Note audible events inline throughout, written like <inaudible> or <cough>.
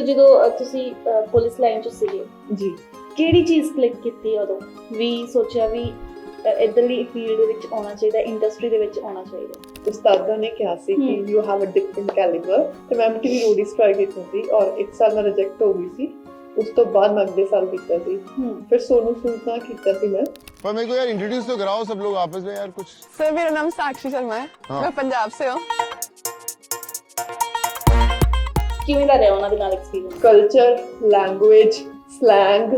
ਸੋ ਜਦੋਂ ਅ, ਤੁਸੀਂ ਅ, police line 'ਚ ਸੀਗੇ ਜੀ ਕਿਹੜੀ ਚੀਜ਼ ਕਲਿੱਕ ਕੀਤੀ ਉਦੋਂ ਵੀ ਸੋਚਿਆ ਵੀ ਅ, ਇੱਧਰਲੀ ਫੀਲਡ ਦੇ ਵਿੱਚ ਆਉਣਾ ਚਾਹੀਦਾ ਇੰਡਸਟਰੀ ਦੇ ਵਿੱਚ ਆਉਣਾ ਚਾਹੀਦਾ ਉਸਤਾਦਾਂ ਨੇ ਕਿਹਾ ਸੀ ਕਿ ਹਮ। You have a different calibre ਤੇ ਮੈਂ ਐਮਟੀਵੀ ਰੋਡੀਜ਼ ਟਰਾਈ ਕੀਤੀ ਸੀ ਔਰ ਇੱਕ ਸਾਲ ਮੈਂ ਰਿਜੈਕਟ ਹੋ ਗਈ ਸੀ ਉਸ ਤੋਂ ਬਾਅਦ ਮੈਂ ਅਗਲੇ ਸਾਲ ਕੀਤਾ ਸੀ ਹੂੰ ਫਿਰ ਸੋਨੂ ਸੂਦ ਨਾਲ ਕੀਤਾ ਸੀ ਮੈਂ पर मेरे को यार इंट्रोड्यूस तो कराओ सब लोग आपस में यार कुछ सर मेरा नाम साक्षी शर्मा है हाँ। मैं पंजाब से हूँ ਕਿਵੇਂ ਦਾ ਰਿਹਾ ਉਹਨਾਂ ਦੇ ਨਾਲ ਐਕਸਪੀਰੀਅੰਸ ਕਲਚਰ ਲੈਂਗੁਏਜ ਸਲੈਂਗ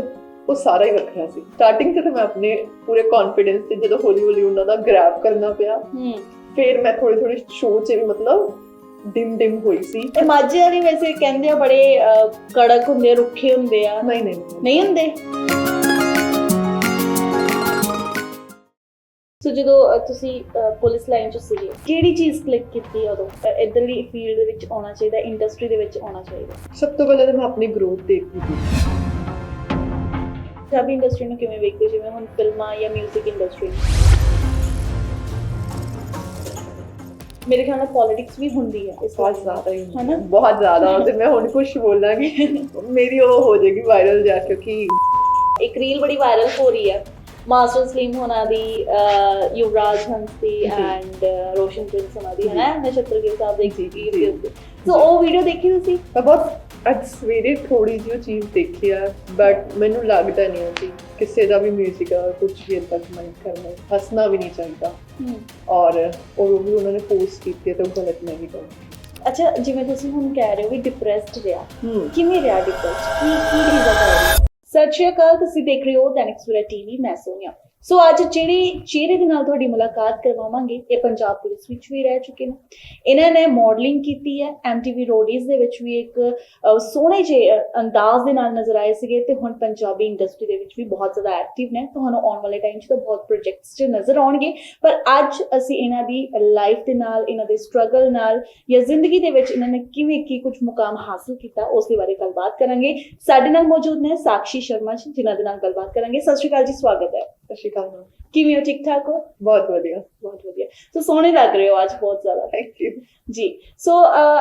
ਉਹ ਸਾਰਾ ਹੀ ਵੱਖਰਾ ਸੀ। ਸਟਾਰਟਿੰਗ ਤਾਂ ਮੈਂ ਆਪਣੇ ਪੂਰੇ ਕੌਨਫੀਡੈਂਸ ਤੇ ਜਦੋਂ ਹੌਲੀ ਹੌਲੀ ਉਹਨਾਂ ਦਾ ਗ੍ਰੈਬ ਕਰਨਾ ਪਿਆ ਹੂੰ। ਫਿਰ ਮੈਂ ਥੋੜੀ ਥੋੜੀ ਸ਼ੋਅ 'ਚ ਵੀ ਮਤਲਬ ਡਿਮ ਡਿਮ ਹੋਈ ਸੀ। ਇਹ ਮਾਝੇ ਵਾਲੀ ਵੈਸੇ ਕਹਿੰਦੇ ਆ ਬੜੇ ਕੜਕ ਹੁੰਦੇ ਰੁੱਖੇ ਹੁੰਦੇ ਆ। ਨਹੀਂ ਨਹੀਂ। ਨਹੀਂ ਹੁੰਦੇ? ਸੋ ਜਦੋਂ ਤੁਸੀਂ ਪੁਲਿਸ ਲਾਈਨ 'ਚ ਸੀਗੇ ਕਿਹੜੀ ਚੀਜ਼ ਕਲਿੱਕ ਕੀਤੀ ਉਦੋਂ? ਇੱਧਰਲੀ ਫੀਲਡ ਦੇ ਵਿੱਚ ਆਉਣਾ ਚਾਹੀਦਾ ਇੰਡਸਟਰੀ ਦੇ ਵਿੱਚ ਆਉਣਾ ਚਾਹੀਦਾ? ਸਭ ਤੋਂ ਪਹਿਲਾਂ ਤਾਂ ਮੈਂ ਆਪਣੀ ਗਰੋਥ ਦੇਖਦੀ ਸੀ। ਪੰਜਾਬੀ ਇੰਡਸਟਰੀ ਨੂੰ ਕਿਵੇਂ ਵੇਖਦੇ ਹੋ? ਜਿਵੇਂ ਹੁਣ ਫਿਲਮਾਂ ਜਾਂ 뮤직 ਇੰਡਸਟਰੀ ਮੇਰੇ ਖਿਆਲ ਨਾਲ ਪੋਲਿਟਿਕਸ ਵੀ ਹੁੰਦੀ ਹੈ ਇਸ ਬਹੁਤ ਜ਼ਿਆਦਾ ਹੀ ਹਨਾ? ਬਹੁਤ ਜ਼ਿਆਦਾ। ਤੇ ਮੈਂ ਹੁਣ ਕੁਝ ਬੋਲਾਂਗੀ। ਮੇਰੀ ਉਹ ਹੋ ਜਾਏਗੀ ਵਾਇਰਲ ਜਾ ਕਿਉਂਕਿ ਇੱਕ ਰੀਲ ਬੜੀ ਵਾਇਰਲ ਹੋ ਰਹੀ ਹੈ। ਮਾਸਟਰ ਸਲੀਮ ਹੋਣਾ ਦੀ ਯੁਵਰਾਜ ਹੰਸ ਦੀ। ਐਂਡ ਰੋਸ਼ਨ ਪ੍ਰਿੰਸ ਹੋਣਾ ਦੀ ਹੈ ਨਾ ਨਛੱਤਰ ਗਿੱਲ ਸਾਹਿਬ ਦੀ। ਤੇ ਸੋ ਉਹ ਵੀਡੀਓ ਦੇਖੀ ਤੁਸੀਂ ਮੈਂ ਬਹੁਤ ਅੱਜ ਸਵੇਰੇ ਥੋੜੀ ਜਿਹੀ ਉਹ ਚੀਜ਼ ਦੇਖੀ ਆ ਬਟ ਮੈਨੂੰ ਲੱਗਦਾ ਨਹੀਂ ਕਿ ਕਿਸੇ ਦਾ ਵੀ 뮤직 ਆ ਕੁਝ ਵੀ ਏਦਾਂ ਕਮੈਂਟ ਕਰਨਾ। ਹੱਸਣਾ ਵੀ ਨਹੀਂ ਚਾਹੀਦਾ ਔਰ ਉਹ ਵੀ ਉਹਨਾਂ ਨੇ ਪੋਸਟ ਕੀਤੀ ਤਾਂ ਉਹ ਗਲਤ ਨਹੀਂ ਕਰਨਾ ਅੱਛਾ ਜਿਵੇਂ ਤੁਸੀਂ ਹੁਣ ਕਹਿ ਰਹੇ ਹੋ ਵੀ ਡਿਪਰੈਸਡ ਰਿਹਾ ਕਿਵੇਂ ਰਿਹਾ ਡਿਪਰੈਸਡ ਕੀ ਕੀ ਰੀਜ਼ਨ ਹੈ ਸਤਿ ਸ਼੍ਰੀ ਅਕਾਲ ਤੁਸੀਂ ਦੇਖ ਰਹੇ ਹੋ ਦੈਨਿਕ ਸਵੇਰਾ ਟੀਵੀ ਮੈਂ ਸੋਨੀਆ। ਸੋ ਅੱਜ ਜਿਹੜੇ ਚਿਹਰੇ ਦੇ ਨਾਲ ਤੁਹਾਡੀ ਮੁਲਾਕਾਤ ਕਰਵਾਵਾਂਗੇ, ਇਹ ਪੰਜਾਬ ਪੁਲਿਸ ਵਿੱਚ ਵੀ ਰਹਿ ਚੁੱਕੇ ਨੇ। ਇਹਨਾਂ ਨੇ ਮਾਡਲਿੰਗ ਕੀਤੀ ਹੈ ਐਮਟੀਵੀ ਰੋਡੀਜ਼ ਦੇ ਵਿੱਚ ਵੀ ਇੱਕ ਸੋਹਣੇ ਜਿਹੇ ਅੰਦਾਜ਼ ਦੇ ਨਾਲ ਨਜ਼ਰ ਆਏ ਸੀਗੇ ਤੇ ਹੁਣ ਪੰਜਾਬੀ ਇੰਡਸਟਰੀ ਦੇ ਵਿੱਚ ਵੀ ਬਹੁਤ ਜ਼ਿਆਦਾ ਐਕਟਿਵ ਨੇ। ਤੁਹਾਨੂੰ ਆਉਣ ਵਾਲੇ ਟਾਈਮ 'ਚ ਤਾਂ ਬਹੁਤ ਪ੍ਰੋਜੈਕਟਸ 'ਚ ਨਜ਼ਰ ਆਉਣਗੇ। ਪਰ ਅੱਜ ਅਸੀਂ ਇਹਨਾਂ ਦੀ ਲਾਈਫ ਦੇ ਨਾਲ, ਇਹਨਾਂ ਦੇ ਸਟਰਗਲ ਨਾਲ ਜਾਂ ਜ਼ਿੰਦਗੀ ਦੇ ਵਿੱਚ ਇਹਨਾਂ ਨੇ ਕਿਵੇਂ ਕੀ ਕੁਝ ਮੁਕਾਮ ਹਾਸਲ ਕੀਤਾ, ਉਸ ਦੇ ਬਾਰੇ ਗੱਲਬਾਤ ਕਰਾਂਗੇ। ਸਾਡੇ ਨਾਲ ਮੌਜੂਦ ਨੇ ਸਾਕਸ਼ੀ ਸ਼ਰਮਾ ਜੀ, ਜਿਨ੍ਹਾਂ ਦੇ ਨਾਲ ਗੱਲਬਾਤ ਕਰਾਂਗੇ। ਸਤਿ ਸ਼੍ਰੀ ਅਕਾਲ ਜੀ, ਸਵਾਗਤ ਹੈ। ਸਤਿ ਸ਼੍ਰੀ ਅਕਾਲ। ਕਿਵੇਂ ਹੋ? ਠੀਕ ਠਾਕ ਹੋ? ਬਹੁਤ ਵਧੀਆ ਬਹੁਤ ਵਧੀਆ। ਸੋ ਸੋਹਣੇ ਲੱਗ ਰਹੇ ਹੋ ਅੱਜ ਬਹੁਤ ਜ਼ਿਆਦਾ। ਥੈਂਕ ਯੂ ਜੀ। ਸੋ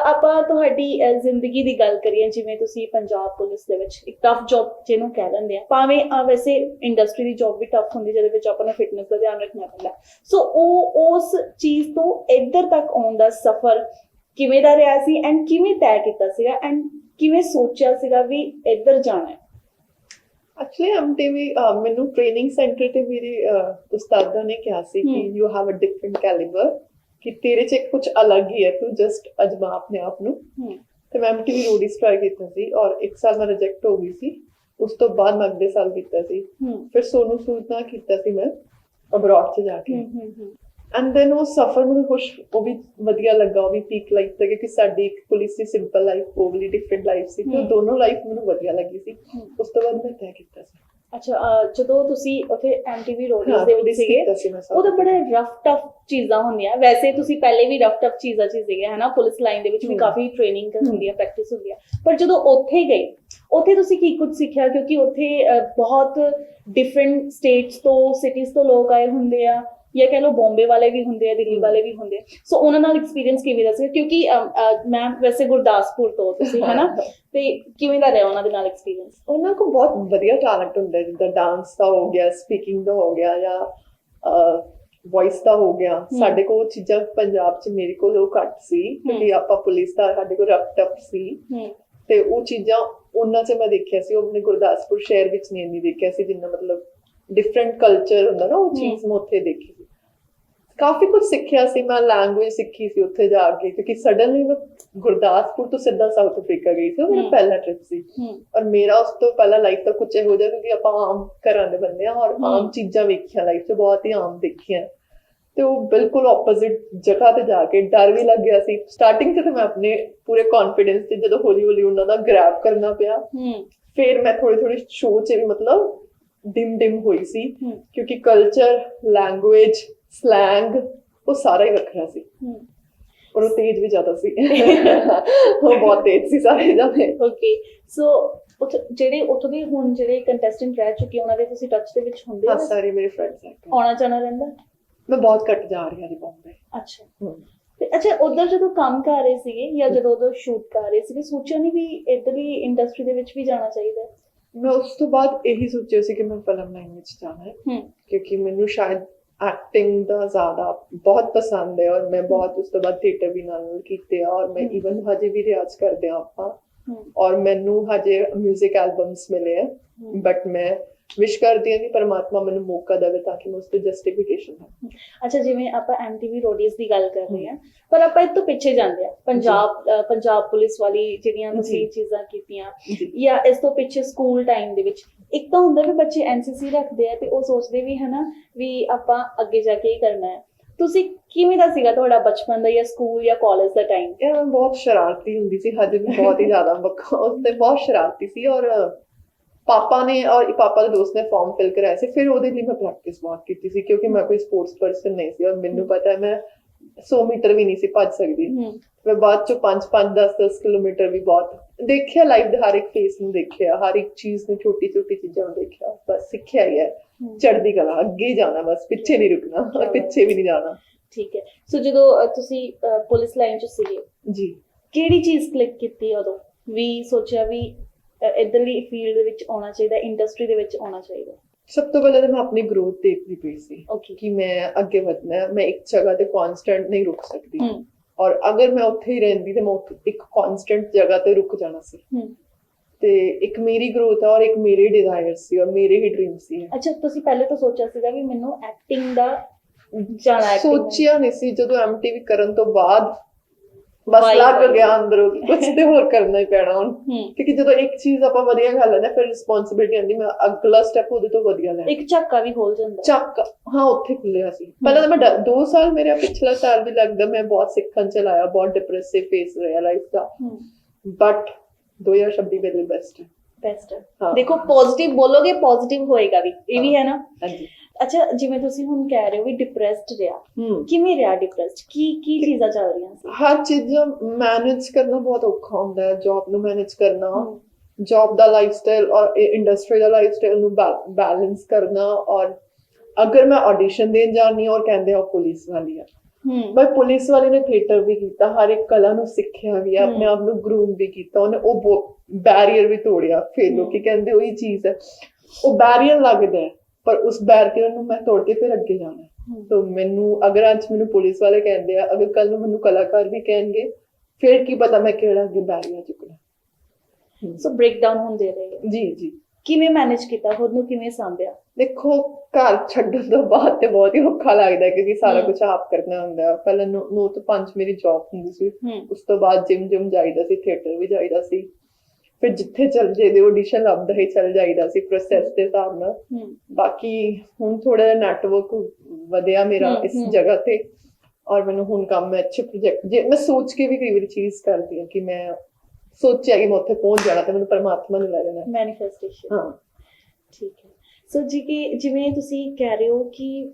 ਆਪਾਂ ਤੁਹਾਡੀ ਜ਼ਿੰਦਗੀ ਦੀ ਗੱਲ ਕਰੀਏ ਜਿਵੇਂ ਤੁਸੀਂ ਪੰਜਾਬ ਪੁਲਿਸ ਦੇ ਵਿੱਚ ਇੱਕ ਟਫ ਜੌਬ ਜਿਹਨੂੰ ਕਹਿ ਦਿੰਦੇ ਆ। ਭਾਵੇਂ ਵੈਸੇ ਇੰਡਸਟਰੀ ਦੀ ਜੌਬ ਵੀ ਟਫ ਹੁੰਦੀ ਜਿਹਦੇ ਵਿੱਚ ਆਪਾਂ ਨੂੰ ਫਿਟਨੈਸ ਦਾ ਧਿਆਨ ਰੱਖਣਾ ਪੈਂਦਾ। ਸੋ ਉਹ ਉਸ ਚੀਜ਼ ਤੋਂ ਇੱਧਰ ਤੱਕ ਆਉਣ ਦਾ ਸਫ਼ਰ ਕਿਵੇਂ ਦਾ ਰਿਹਾ ਸੀ? ਐਂਡ ਕਿਵੇਂ ਤੈਅ ਕੀਤਾ ਸੀਗਾ? ਐਂਡ ਕਿਵੇਂ ਸੋਚਿਆ ਸੀਗਾ ਵੀ ਇੱਧਰ ਜਾਣਾ ਹੈ? ਐਕਚੁਅਲੀ ਐਮਟੀਵੀ ਮੈਨੂੰ ਟ੍ਰੇਨਿੰਗ ਸੈਂਟਰ ਤੇ ਮੇਰੇ ਉਸਤਾਦਾਂ ਨੇ ਕਿਹਾ ਸੀ ਕਿ। You have a different calibre ਕਿ ਤੇਰੇ 'ਚ ਕੁਝ ਅਲੱਗ ਹੀ ਹੈ ਤੂੰ ਜਸਟ ਅਜਮਾ ਆਪਣੇ ਆਪ ਨੂੰ। ਤੇ ਮੈਂ ਐਮਟੀਵੀ ਰੋਡੀਜ਼ ਟਰਾਈ ਕੀਤਾ ਸੀ ਔਰ ਇੱਕ ਸਾਲ ਮੈਂ ਰਿਜੈਕਟ ਹੋ ਗਈ ਸੀ। ਉਸ ਤੋਂ ਬਾਅਦ ਮੈਂ ਅਗਲੇ ਸਾਲ ਕੀਤਾ ਸੀ। ਫਿਰ ਸੋਨੂ ਸੂਦ ਨਾਲ ਕੀਤਾ ਸੀ ਮੈਂ ਅਬਰੋਡ 'ਚ ਜਾ ਕੇ। ਐਂਡ ਦੈਨ ਉਹ ਸਫਰ ਮੈਨੂੰ ਖੁਸ਼ ਉਹ ਵੀ ਵਧੀਆ ਲੱਗਾ ਉਹ ਵੀ ਪੀਕ ਲਾਈਫ ਤੇ ਕਿ ਸਾਡੀ ਇੱਕ ਪੁਲਿਸ ਦੀ ਸਿੰਪਲ ਲਾਈਫ ਉਹ ਵਾਲੀ ਡਿਫਰੈਂਟ ਲਾਈਫ ਸੀ ਤੇ। ਦੋਨੋਂ ਲਾਈਫ ਮੈਨੂੰ ਵਧੀਆ ਲੱਗੀ ਸੀ। ਉਸ ਤੋਂ ਬਾਅਦ ਮੈਂ ਤੈਅ ਕੀਤਾ ਸੀ ਅੱਛਾ ਜਦੋਂ ਤੁਸੀਂ ਉੱਥੇ ਐਮਟੀਵੀ ਰੋਡੀਜ਼ ਹਾਂ ਦੇ ਵਿੱਚ ਸੀਗੇ। ਉਹ ਤਾਂ ਬੜੇ ਰਫ ਟਫ ਚੀਜ਼ਾਂ ਹੁੰਦੀਆਂ ਵੈਸੇ ਤੁਸੀਂ ਪਹਿਲੇ ਵੀ ਰਫ ਟਫ ਚੀਜ਼ਾਂ ਚ ਸੀਗੇ ਹਨਾ ਪੁਲਿਸ ਲਾਈਨ ਦੇ ਵਿੱਚ ਵੀ। ਕਾਫੀ ਟ੍ਰੇਨਿੰਗ ਹੁੰਦੀ ਹੈ ਪ੍ਰੈਕਟਿਸ ਹੁੰਦੀ ਹੈ ਪਰ ਜਦੋਂ ਉੱਥੇ ਗਏ ਉੱਥੇ ਤੁਸੀਂ ਕੀ ਕੁਝ ਸਿੱਖਿਆ ਕਿਉਂਕਿ ਉੱਥੇ ਬਹੁਤ ਡਿਫਰੈਂਟ ਸਟੇਟਸ ਤੋਂ ਸਿਟੀਜ਼ ਤੋਂ ਲੋਕ ਆਏ ਹੁੰਦੇ ਆ ਜਾਂ ਕਹਿ ਲਓ ਬੰਬੇ ਵਾਲੇ ਵੀ ਹੁੰਦੇ ਆ ਦਿੱਲੀ। ਵਾਲੇ ਵੀ ਹੁੰਦੇ ਸੋ ਉਹਨਾਂ ਨਾਲ ਐਕਸਪੀਰੀਅੰਸ ਕਿਵੇਂ ਦਾ ਸੀ? ਕਿਉਂਕਿ ਮੈਂ ਵੈਸੇ ਗੁਰਦਾਸਪੁਰ ਤੋਂ ਤੁਸੀਂ ਹਨਾ? ਤੇ ਕਿਵੇਂ ਦਾ ਰਿਹਾ ਉਹਨਾਂ ਦੇ ਨਾਲ ਐਕਸਪੀਰੀਅੰਸ ਉਹਨਾਂ ਕੋਲ ਬਹੁਤ ਵਧੀਆ ਟੈਲੈਂਟ ਹੁੰਦਾ ਜਿੱਦਾਂ ਡਾਂਸ ਦਾ ਹੋ ਗਿਆ ਸਪੀਕਿੰਗ ਦਾ ਹੋ ਗਿਆ ਜਾਂ ਵੌਇਸ ਦਾ ਹੋ ਗਿਆ। ਸਾਡੇ ਕੋਲ ਚੀਜ਼ਾਂ ਪੰਜਾਬ 'ਚ ਮੇਰੇ ਕੋਲ ਉਹ ਘੱਟ ਸੀ ਕਿਉਂਕਿ ਆਪਾਂ ਪੁਲਿਸ ਦਾ ਸਾਡੇ ਕੋਲ ਰਫ ਟਫ ਸੀ। ਤੇ ਉਹ ਚੀਜ਼ਾਂ ਉਹਨਾਂ 'ਚ ਮੈਂ ਦੇਖਿਆ ਸੀ ਉਹ ਆਪਣੇ ਗੁਰਦਾਸਪੁਰ ਸ਼ਹਿਰ ਵਿੱਚ ਨਹੀਂ ਇੰਨੀ ਦੇਖਿਆ ਸੀ ਜਿੰਨਾ ਮਤਲਬ ਡਿਫਰੈਂਟ ਕਲਚਰ ਹੁੰਦਾ ਨਾ ਉਹ ਚੀਜ਼ ਮੈਂ ਉੱਥੇ ਦੇਖੀ ਸੀ। ਕਾਫੀ ਕੁਝ ਸਿੱਖਿਆ ਸੀ ਮੈਂ ਲੈਂਗੁਏਜ ਸਿੱਖੀ ਸੀ ਉੱਥੇ ਜਾ ਕੇ ਕਿਉਂਕਿ ਸਡਨਲੀ ਮੈਂ ਗੁਰਦਾਸਪੁਰ ਤੋਂ ਸਿੱਧਾ ਸਾਊਥ ਅਫਰੀਕਾ ਗਈ ਸੀ ਉਹ ਮੇਰਾ। ਪਹਿਲਾ ਟ੍ਰਿਪ ਸੀ। ਔਰ ਮੇਰਾ ਉਸ ਤੋਂ ਪਹਿਲਾਂ ਲਾਈਫ ਦਾ ਕੁਝ ਇਹੋ ਜਿਹਾ ਕਿਉਂਕਿ ਆਪਾਂ ਆਮ ਘਰਾਂ ਦੇ ਬੰਦੇ ਆ ਔਰ। ਆਮ ਚੀਜ਼ਾਂ ਵੇਖੀਆਂ ਲਾਈਫ 'ਚ ਬਹੁਤ ਹੀ ਆਮ ਦੇਖੀਆਂ। ਤੇ ਉਹ ਬਿਲਕੁਲ ਆਪੋਜ਼ਿਟ ਜਗ੍ਹਾ ਤੇ ਜਾ ਕੇ ਡਰ ਵੀ ਲੱਗ ਗਿਆ ਸੀ। ਸਟਾਰਟਿੰਗ 'ਚ ਤਾਂ ਮੈਂ ਆਪਣੇ ਪੂਰੇ ਕੌਨਫੀਡੈਂਸ ਤੇ ਜਦੋਂ ਹੌਲੀ ਹੌਲੀ ਉਹਨਾਂ ਦਾ ਗ੍ਰੈਬ ਕਰਨਾ ਪਿਆ ਫਿਰ ਮੈਂ ਥੋੜੀ ਥੋੜੀ ਸ਼ੋਅ 'ਚ ਵੀ ਮਤਲਬ ਡਿਮ ਡਿਮ ਹੋਈ ਸੀ ਕਿਉਂਕਿ ਕਲਚਰ ਲੈਂਗੁਏਜ ਸਲੈਂਗ ਉਹ ਸਾਰਾ ਹੀ ਵੱਖਰਾ ਸੀ। ਔਰ ਉਹ ਤੇਜ਼ ਵੀ ਜ਼ਿਆਦਾ ਸੀ। <laughs> ਉਹ ਬਹੁਤ ਤੇਜ਼ ਸੀ ਸਾਰੇ ਜਾਣੇ। ਓਕੇ ਸੋ ਜਿਹੜੇ ਉੱਥੋਂ ਦੇ ਹੁਣ ਜਿਹੜੇ ਕੰਟੈਸਟੈਂਟ ਰਹਿ ਚੁੱਕੇ ਉਹਨਾਂ ਦੇ ਤੁਸੀਂ ਟੱਚ ਦੇ ਵਿੱਚ ਹੁੰਦੇ ਹਾਂ ਹੋ? ਸਾਰੇ ਮੇਰੇ ਫਰੈਂਡਸ ਹੈ ਆਉਣਾ ਜਾਣਾ ਰਹਿੰਦਾ? ਮੈਂ ਬਹੁਤ ਘੱਟ ਜਾ ਰਹੀ ਹਾਂ ਜੀ ਬੰਬੇ। ਅੱਛਾ। ਤੇ ਅੱਛਾ ਉਧਰ ਜਦੋਂ ਕੰਮ ਕਰ ਰਹੇ ਸੀਗੇ ਜਾਂ ਜਦੋਂ ਉਧਰ ਸ਼ੂਟ ਕਰ ਰਹੇ ਸੀਗੇ ਸੋਚਿਆ ਨਹੀਂ ਵੀ ਇਧਰਲੀ ਇੰਡਸਟਰੀ ਦੇ ਵਿੱਚ ਵੀ ਜਾਣਾ ਚਾਹੀਦਾ ਮੈਂ ਉਸ ਤੋਂ ਬਾਅਦ ਇਹੀ ਸੋਚਿਆ ਸੀ ਕਿ ਮੈਂ ਫਿਲਮ ਲਾਈਨ ਵਿੱਚ ਜਾਣਾ ਹੈ। ਕਿਉਂਕਿ ਮੈਨੂੰ ਸ਼ਾਇਦ ਐਕਟਿੰਗ ਦਾ ਜ਼ਿਆਦਾ ਬਹੁਤ ਪਸੰਦ ਹੈ ਔਰ ਮੈਂ ਬਹੁਤ ਉਸ ਤੋਂ ਬਾਅਦ ਥੀਏਟਰ ਵੀ ਨਾਲ ਕੀਤੇ ਆ ਔਰ ਮੈਂ। ਇਵਨ ਹਜੇ ਵੀ ਰਿਆਜ਼ ਕਰਦੇ ਆ ਆਪਾਂ। ਔਰ ਮੈਨੂੰ ਹਜੇ 뮤직 ਐਲਬਮਸ ਮਿਲੇ ਆ। ਬਟ ਮੈਂ ਵਿਸ਼ ਕਰਦੀ ਹਾਂ ਕਿ ਪਰਮਾਤਮਾ ਮੈਨੂੰ ਮੌਕਾ ਦੇਵੇ ਤਾਂ ਕਿ ਮੈਂ ਉਸ ਤੇ ਜਸਟੀਫਿਕੇਸ਼ਨ ਹੈ ਅੱਛਾ ਜਿਵੇਂ ਆਪਾਂ ਐਮਟੀਵੀ ਰੋਡੀਜ਼ ਦੀ ਗੱਲ ਕਰ ਰਹੇ ਹਾਂ ਪਰ ਆਪਾਂ ਤੋਂ ਪਿੱਛੇ ਜਾਂਦੇ ਆ ਪੰਜਾਬ ਪੰਜਾਬ ਪੁਲਿਸ ਵਾਲੀ ਜਿਹੜੀਆਂ ਤੁਸੀਂ। ਚੀਜ਼ਾਂ ਕੀਤੀਆਂ ਜੀ। ਇਸ ਤੋਂ ਪਿੱਛੇ ਸਕੂਲ ਟਾਈਮ ਦੇ ਵਿੱਚ ਇੱਕ ਤਾਂ ਹੁੰਦਾ ਵੀ ਬੱਚੇ ਐਨਸੀਸੀ ਰੱਖਦੇ ਆ ਤੇ ਉਹ ਸੋਚਦੇ ਵੀ ਹਨਾ ਵੀ ਆਪਾਂ ਅੱਗੇ ਜਾ ਕੇ ਇਹ ਕਰਨਾ ਹੈ। ਤੁਸੀਂ ਕਿਵੇਂ ਦਾ ਸੀਗਾ ਤੁਹਾਡਾ ਬਚਪਨ ਦਾ ਜਾਂ ਸਕੂਲ ਜਾਂ ਕਾਲਜ ਦਾ ਟਾਈਮ ਮੈਂ ਬਹੁਤ ਸ਼ਰਾਰਤੀ ਹੁੰਦੀ ਸੀ ਹਜੇ ਵੀ ਬਹੁਤ ਹੀ ਜ਼ਿਆਦਾ ਬੱਕਾ ਉਸ ਤੇ ਬਹੁਤ ਸ਼ਰਾਰਤੀ ਸੀ ਔਰ ਪਾਪਾ ਨੇ ਔਰ ਪਾਪਾ ਦੇ ਦੋਸਤ ਨੇ ਫਾਰਮ ਫਿਲ ਕਰਾਇਆ ਸੀ ਫਿਰ ਉਹਦੇ ਲਈ ਮੈਂ ਪ੍ਰੈਕਟਿਸ ਬਹੁਤ ਕੀਤੀ ਸੀ ਕਿਉਂਕਿ ਮੈਂ ਕੋਈ ਸਪੋਰਟਸ ਪਰਸਨ ਨਹੀਂ ਸੀ ਔਰ ਮੈਨੂੰ ਪਤਾ ਹੈ ਮੈਂ 100 ਮੀਟਰ ਵੀ ਨਹੀਂ ਸੀ ਭੱਜ ਸਕਦੀ। ਮੈਂ ਬਾਅਦ ਚੋਂ 5 5 10 10 ਕਿਲੋਮੀਟਰ ਵੀ ਬਹੁਤ ਦੇਖਿਆ ਲਾਈਫ ਦੇ ਹਰ ਇੱਕ ਫੇਸ ਨੂੰ ਦੇਖਿਆ ਹਰ ਇੱਕ ਚੀਜ਼ ਨੂੰ ਛੋਟੀ ਛੋਟੀ ਚੀਜ਼ਾਂ ਨੂੰ ਦੇਖਿਆ ਬਸ ਸਿੱਖਿਆ ਹੀ ਹੈ। ਚੜ੍ਹਦੀ ਕਲਾ ਅੱਗੇ ਜਾਣਾ ਬਸ ਪਿੱਛੇ ਨਹੀਂ ਰੁਕਣਾ ਔਰ ਪਿੱਛੇ ਵੀ ਨਹੀਂ ਜਾਣਾ। ਠੀਕ ਹੈ। ਸੋ ਜਦੋਂ ਤੁਸੀਂ ਪੁਲਿਸ ਲਾਈਨ 'ਚ ਸੀਗੇ ਜੀ। ਕਿਹੜੀ ਚੀਜ਼ ਕਲਿੱਕ ਕੀਤੀ ਉਦੋਂ? ਵੀ ਸੋਚਿਆ ਵੀ ਇੱਧਰਲੀ ਫੀਲਡ ਦੇ ਵਿੱਚ ਆਉਣਾ ਚਾਹੀਦਾ ਇੰਡਸਟਰੀ ਦੇ ਵਿੱਚ ਆਉਣਾ ਚਾਹੀਦਾ। ਸਭ ਤੋਂ ਪਹਿਲਾਂ ਤਾਂ ਮੈਂ ਆਪਣੀ ਗਰੋਥ ਦੇਖਦੀ ਪਈ ਸੀ ਕਿ ਮੈਂ ਅੱਗੇ ਵਧਣਾ ਹੈ ਮੈਂ ਇੱਕ ਜਗ੍ਹਾ ਤੇ ਕਨਸਟੈਂਟ ਨਹੀਂ ਰੁਕ ਸਕਦੀ। ਔਰ ਅਗਰ ਮੈਂ ਉੱਥੇ ਹੀ ਰਹਿੰਦੀ ਤੇ ਮੈਂ ਇੱਕ ਕਨਸਟੈਂਟ ਜਗ੍ਹਾ ਤੇ ਰੁਕ ਜਾਣਾ ਸੀ। ਤੇ ਇੱਕ ਮੇਰੀ ਗਰੋਥ ਹੈ ਔਰ ਇੱਕ ਮੇਰੇ ਡਿਜ਼ਾਇਰ ਸੀ ਔਰ ਮੇਰੇ ਹੀ ਡ੍ਰੀਮ ਸੀ। ਅੱਛਾ ਤੁਸੀਂ ਪਹਿਲੇ ਤੋਂ ਸੋਚਿਆ ਸੀਗਾ ਵੀ ਮੈਨੂੰ ਐਕਟਿੰਗ ਦਾ ਜਾਣਾ ਵੱਲ। ਸੋਚਿਆ ਨਹੀਂ ਸੀ। ਜਦੋਂ ਐਮਟੀਵੀ ਕਰਨ ਤੋਂ ਬਾਅਦ ਬਸ ਲੱਗ। ਗਿਆ ਅੰਦਰੋਂ ਕੁਝ ਤੇ ਹੋਰ ਕਰਨਾ ਹੀ ਪੈਣਾ ਹੁਣ। ਕਿਉਂਕਿ ਜਦੋਂ ਇੱਕ ਚੀਜ਼ ਆਪਾਂ ਵਧੀਆ ਕਰ ਲੈਂਦੇ ਫਿਰ ਰਿਸਪੌਂਸਿਬਿਲਟੀ ਆਉਂਦੀ ਮੈਂ ਅਗਲਾ ਸਟੈਪ ਉਹਦੇ ਤੋਂ ਵਧੀਆ ਲੈਣਾ। ਇੱਕ ਝਾਕਾ ਵੀ ਖੋਲ ਜਾਂਦਾ। ਚੱਕ ਹਾਂ ਉੱਥੇ ਖੁੱਲਿਆ ਸੀ। ਪਹਿਲਾਂ ਤਾਂ ਮੈਂ ਡ- ਦੋ ਸਾਲ ਮੇਰਾ ਪਿਛਲਾ ਸਾਲ ਵੀ ਲੱਗਦਾ ਮੈਂ ਬਹੁਤ ਸਿੱਖਣ ਚ ਲਾਇਆ ਬਹੁਤ ਡਿਪਰੈਸਿਵ ਫੇਸ ਰਿਹਾ ਲਾਈਫ ਦਾ। ਬਟ 2026 ਮੇਰੇ ਬੈਸਟ ਹੈ। ਬੈਸਟ ਹਾਂ। ਦੇਖੋ ਪੋਜ਼ਿਟਿਵ ਬੋਲੋਗੇ ਪੋਜ਼ਿਟਿਵ ਹੋਏਗਾ ਵੀ। ਇਹ ਵੀ ਹੈ ਨਾ। ਹਾਂਜੀ। ਅੱਛਾ ਜਿਵੇਂ ਤੁਸੀਂ ਹੁਣ ਕਹਿ ਰਹੇ ਹੋ ਵੀ ਡਿਪਰੈਸਡ ਰਿਹਾ। ਹੂੰ। ਕਿਵੇਂ ਰਿਹਾ ਡਿਪਰੈਸਡ ਕੀ ਕੀ ਚੀਜ਼ਾਂ ਚੱਲ ਰਹੀਆਂ ਸੀ? ਹਰ ਚੀਜ਼ ਮੈਨੇਜ ਕਰਨਾ ਬਹੁਤ ਔਖਾ ਹੁੰਦਾ ਹੈ ਜੌਬ ਨੂੰ ਮੈਨੇਜ ਕਰਨਾ। ਜੌਬ ਦਾ ਲਾਈਫਸਟਾਈਲ ਔਰ ਇੰਡਸਟਰੀ ਦਾ ਲਾਈਫਸਟਾਈਲ ਨੂੰ ਬੈਲੈਂਸ ਕਰਨਾ ਔਰ ਅਗਰ ਮੈਂ ਆਡੀਸ਼ਨ ਦੇਣ ਜਾਣੀ ਔਰ ਕਹਿੰਦੇ ਆ ਪੁਲਿਸ ਵਾਲੀ ਆ। ਮੈਂ ਪੁਲਿਸ ਵਾਲੇ ਨੇ ਥੀਏਟਰ ਵੀ ਕੀਤਾ ਹਰ ਇੱਕ ਕਲਾ ਨੂੰ ਸਿੱਖਿਆ ਵੀ ਹੈ, ਆਪਣੇ। ਆਪ ਨੂੰ ਗਰੂਮ ਵੀ ਕੀਤਾ ਉਹਨੇ ਉਹ ਬੈਰੀਅਰ ਵੀ ਤੋੜਿਆ। ਫਿਰ। ਲੋਕੀ ਕਹਿੰਦੇ ਉਹੀ ਚੀਜ਼ ਹੈ। ਉਹ ਬੈਰੀਅਰ ਲੱਗਦਾ ਹੈ ਪਰ ਉਸ ਬੈਰੀਅਰ ਨੂੰ ਮੈਂ ਤੋੜ ਕੇ ਫਿਰ ਅੱਗੇ ਜਾਣਾ। ਤਾਂ ਮੈਨੂੰ ਅਗਰ ਅੱਜ ਮੈਨੂੰ ਪੁਲਿਸ ਵਾਲੇ ਕਹਿੰਦੇ ਆ ਅਗਰ ਕੱਲ ਨੂੰ ਮੈਨੂੰ ਕਲਾਕਾਰ ਵੀ ਕਹਿਣਗੇ ਫਿਰ ਕੀ ਪਤਾ ਮੈਂ ਕਿਹੜਾ ਅੱਗੇ ਬੈਰੀਅਰ ਚੁੱਕਣਾ। ਸੋ ਬ੍ਰੇਕ ਡਾਊਨ ਹੁੰਦੇ ਰਹੇ। ਜੀ ਜੀ। ਕਿਵੇਂ ਮੈਨੇਜ ਕੀਤਾ? ਖੁਦ ਨੂੰ ਕਿਵੇਂ ਸੰਭਿਆ? ਦੇਖੋ ਘਰ ਛੱਡਣ ਤੋਂ ਬਾਅਦ ਤੇ ਬਹੁਤ ਹੀ ਔਖਾ ਲੱਗਦਾ ਕਿਉਂਕਿ ਸਾਰਾ। ਕੁਝ ਆਪ ਕਰਨਾ ਹੁੰਦਾ। ਪਹਿਲਾਂ ਨੌ ਨੌ ਤੋਂ 5 ਮੇਰੀ ਜੌਬ ਹੁੰਦੀ ਸੀ। ਉਸ ਤੋਂ ਬਾਅਦ ਜਿਮ ਜਿਮ ਜਾਈਦਾ ਸੀ ਥੀਏਟਰ ਵੀ ਜਾਈਦਾ ਸੀ। ਫਿਰ ਜਿੱਥੇ ਚੱਲ ਜੇ ਦੇ ਆਡੀਸ਼ਨ ਲੱਭਦਾ ਹੀ ਚੱਲ ਜਾਈਦਾ ਸੀ ਪ੍ਰੋਸੈਸ ਦੇ ਹਿਸਾਬ ਨਾਲ। ਹੂੰ। ਬਾਕੀ ਹੁਣ ਥੋੜਾ ਜਿਹਾ ਨੈਟਵਰਕ ਵਧਿਆ ਮੇਰਾ ਇਸ। ਜਗ੍ਹਾ ਤੇ ਔਰ ਮੈਨੂੰ ਹੁਣ ਕੰਮ ਮੈਂ ਅੱਛੇ ਪ੍ਰੋਜੈਕਟ ਜੇ ਮੈਂ ਸੋਚ ਕੇ ਵੀ ਕਈ ਵਾਰੀ ਚੀਜ਼ ਕਰਦੀ ਹਾਂ ਕਿ ਮੈਂ ਸੋਚਿਆ ਕਿ ਮੈਂ ਉੱਥੇ ਪਹੁੰਚ ਜਾਣਾ ਤੇ ਮੈਨੂੰ ਪਰਮਾਤਮਾ ਨੇ ਲੈ ਜਾਣਾ ਮੈਨੀਫੈਸਟੇਸ਼ਨ ਹਾਂ। ਠੀਕ ਹੈ। ਸੋ ਜੀ ਕਿ ਜਿਵੇਂ ਤੁਸੀਂ ਕਹਿ ਰਹੇ ਹੋ ਕਿ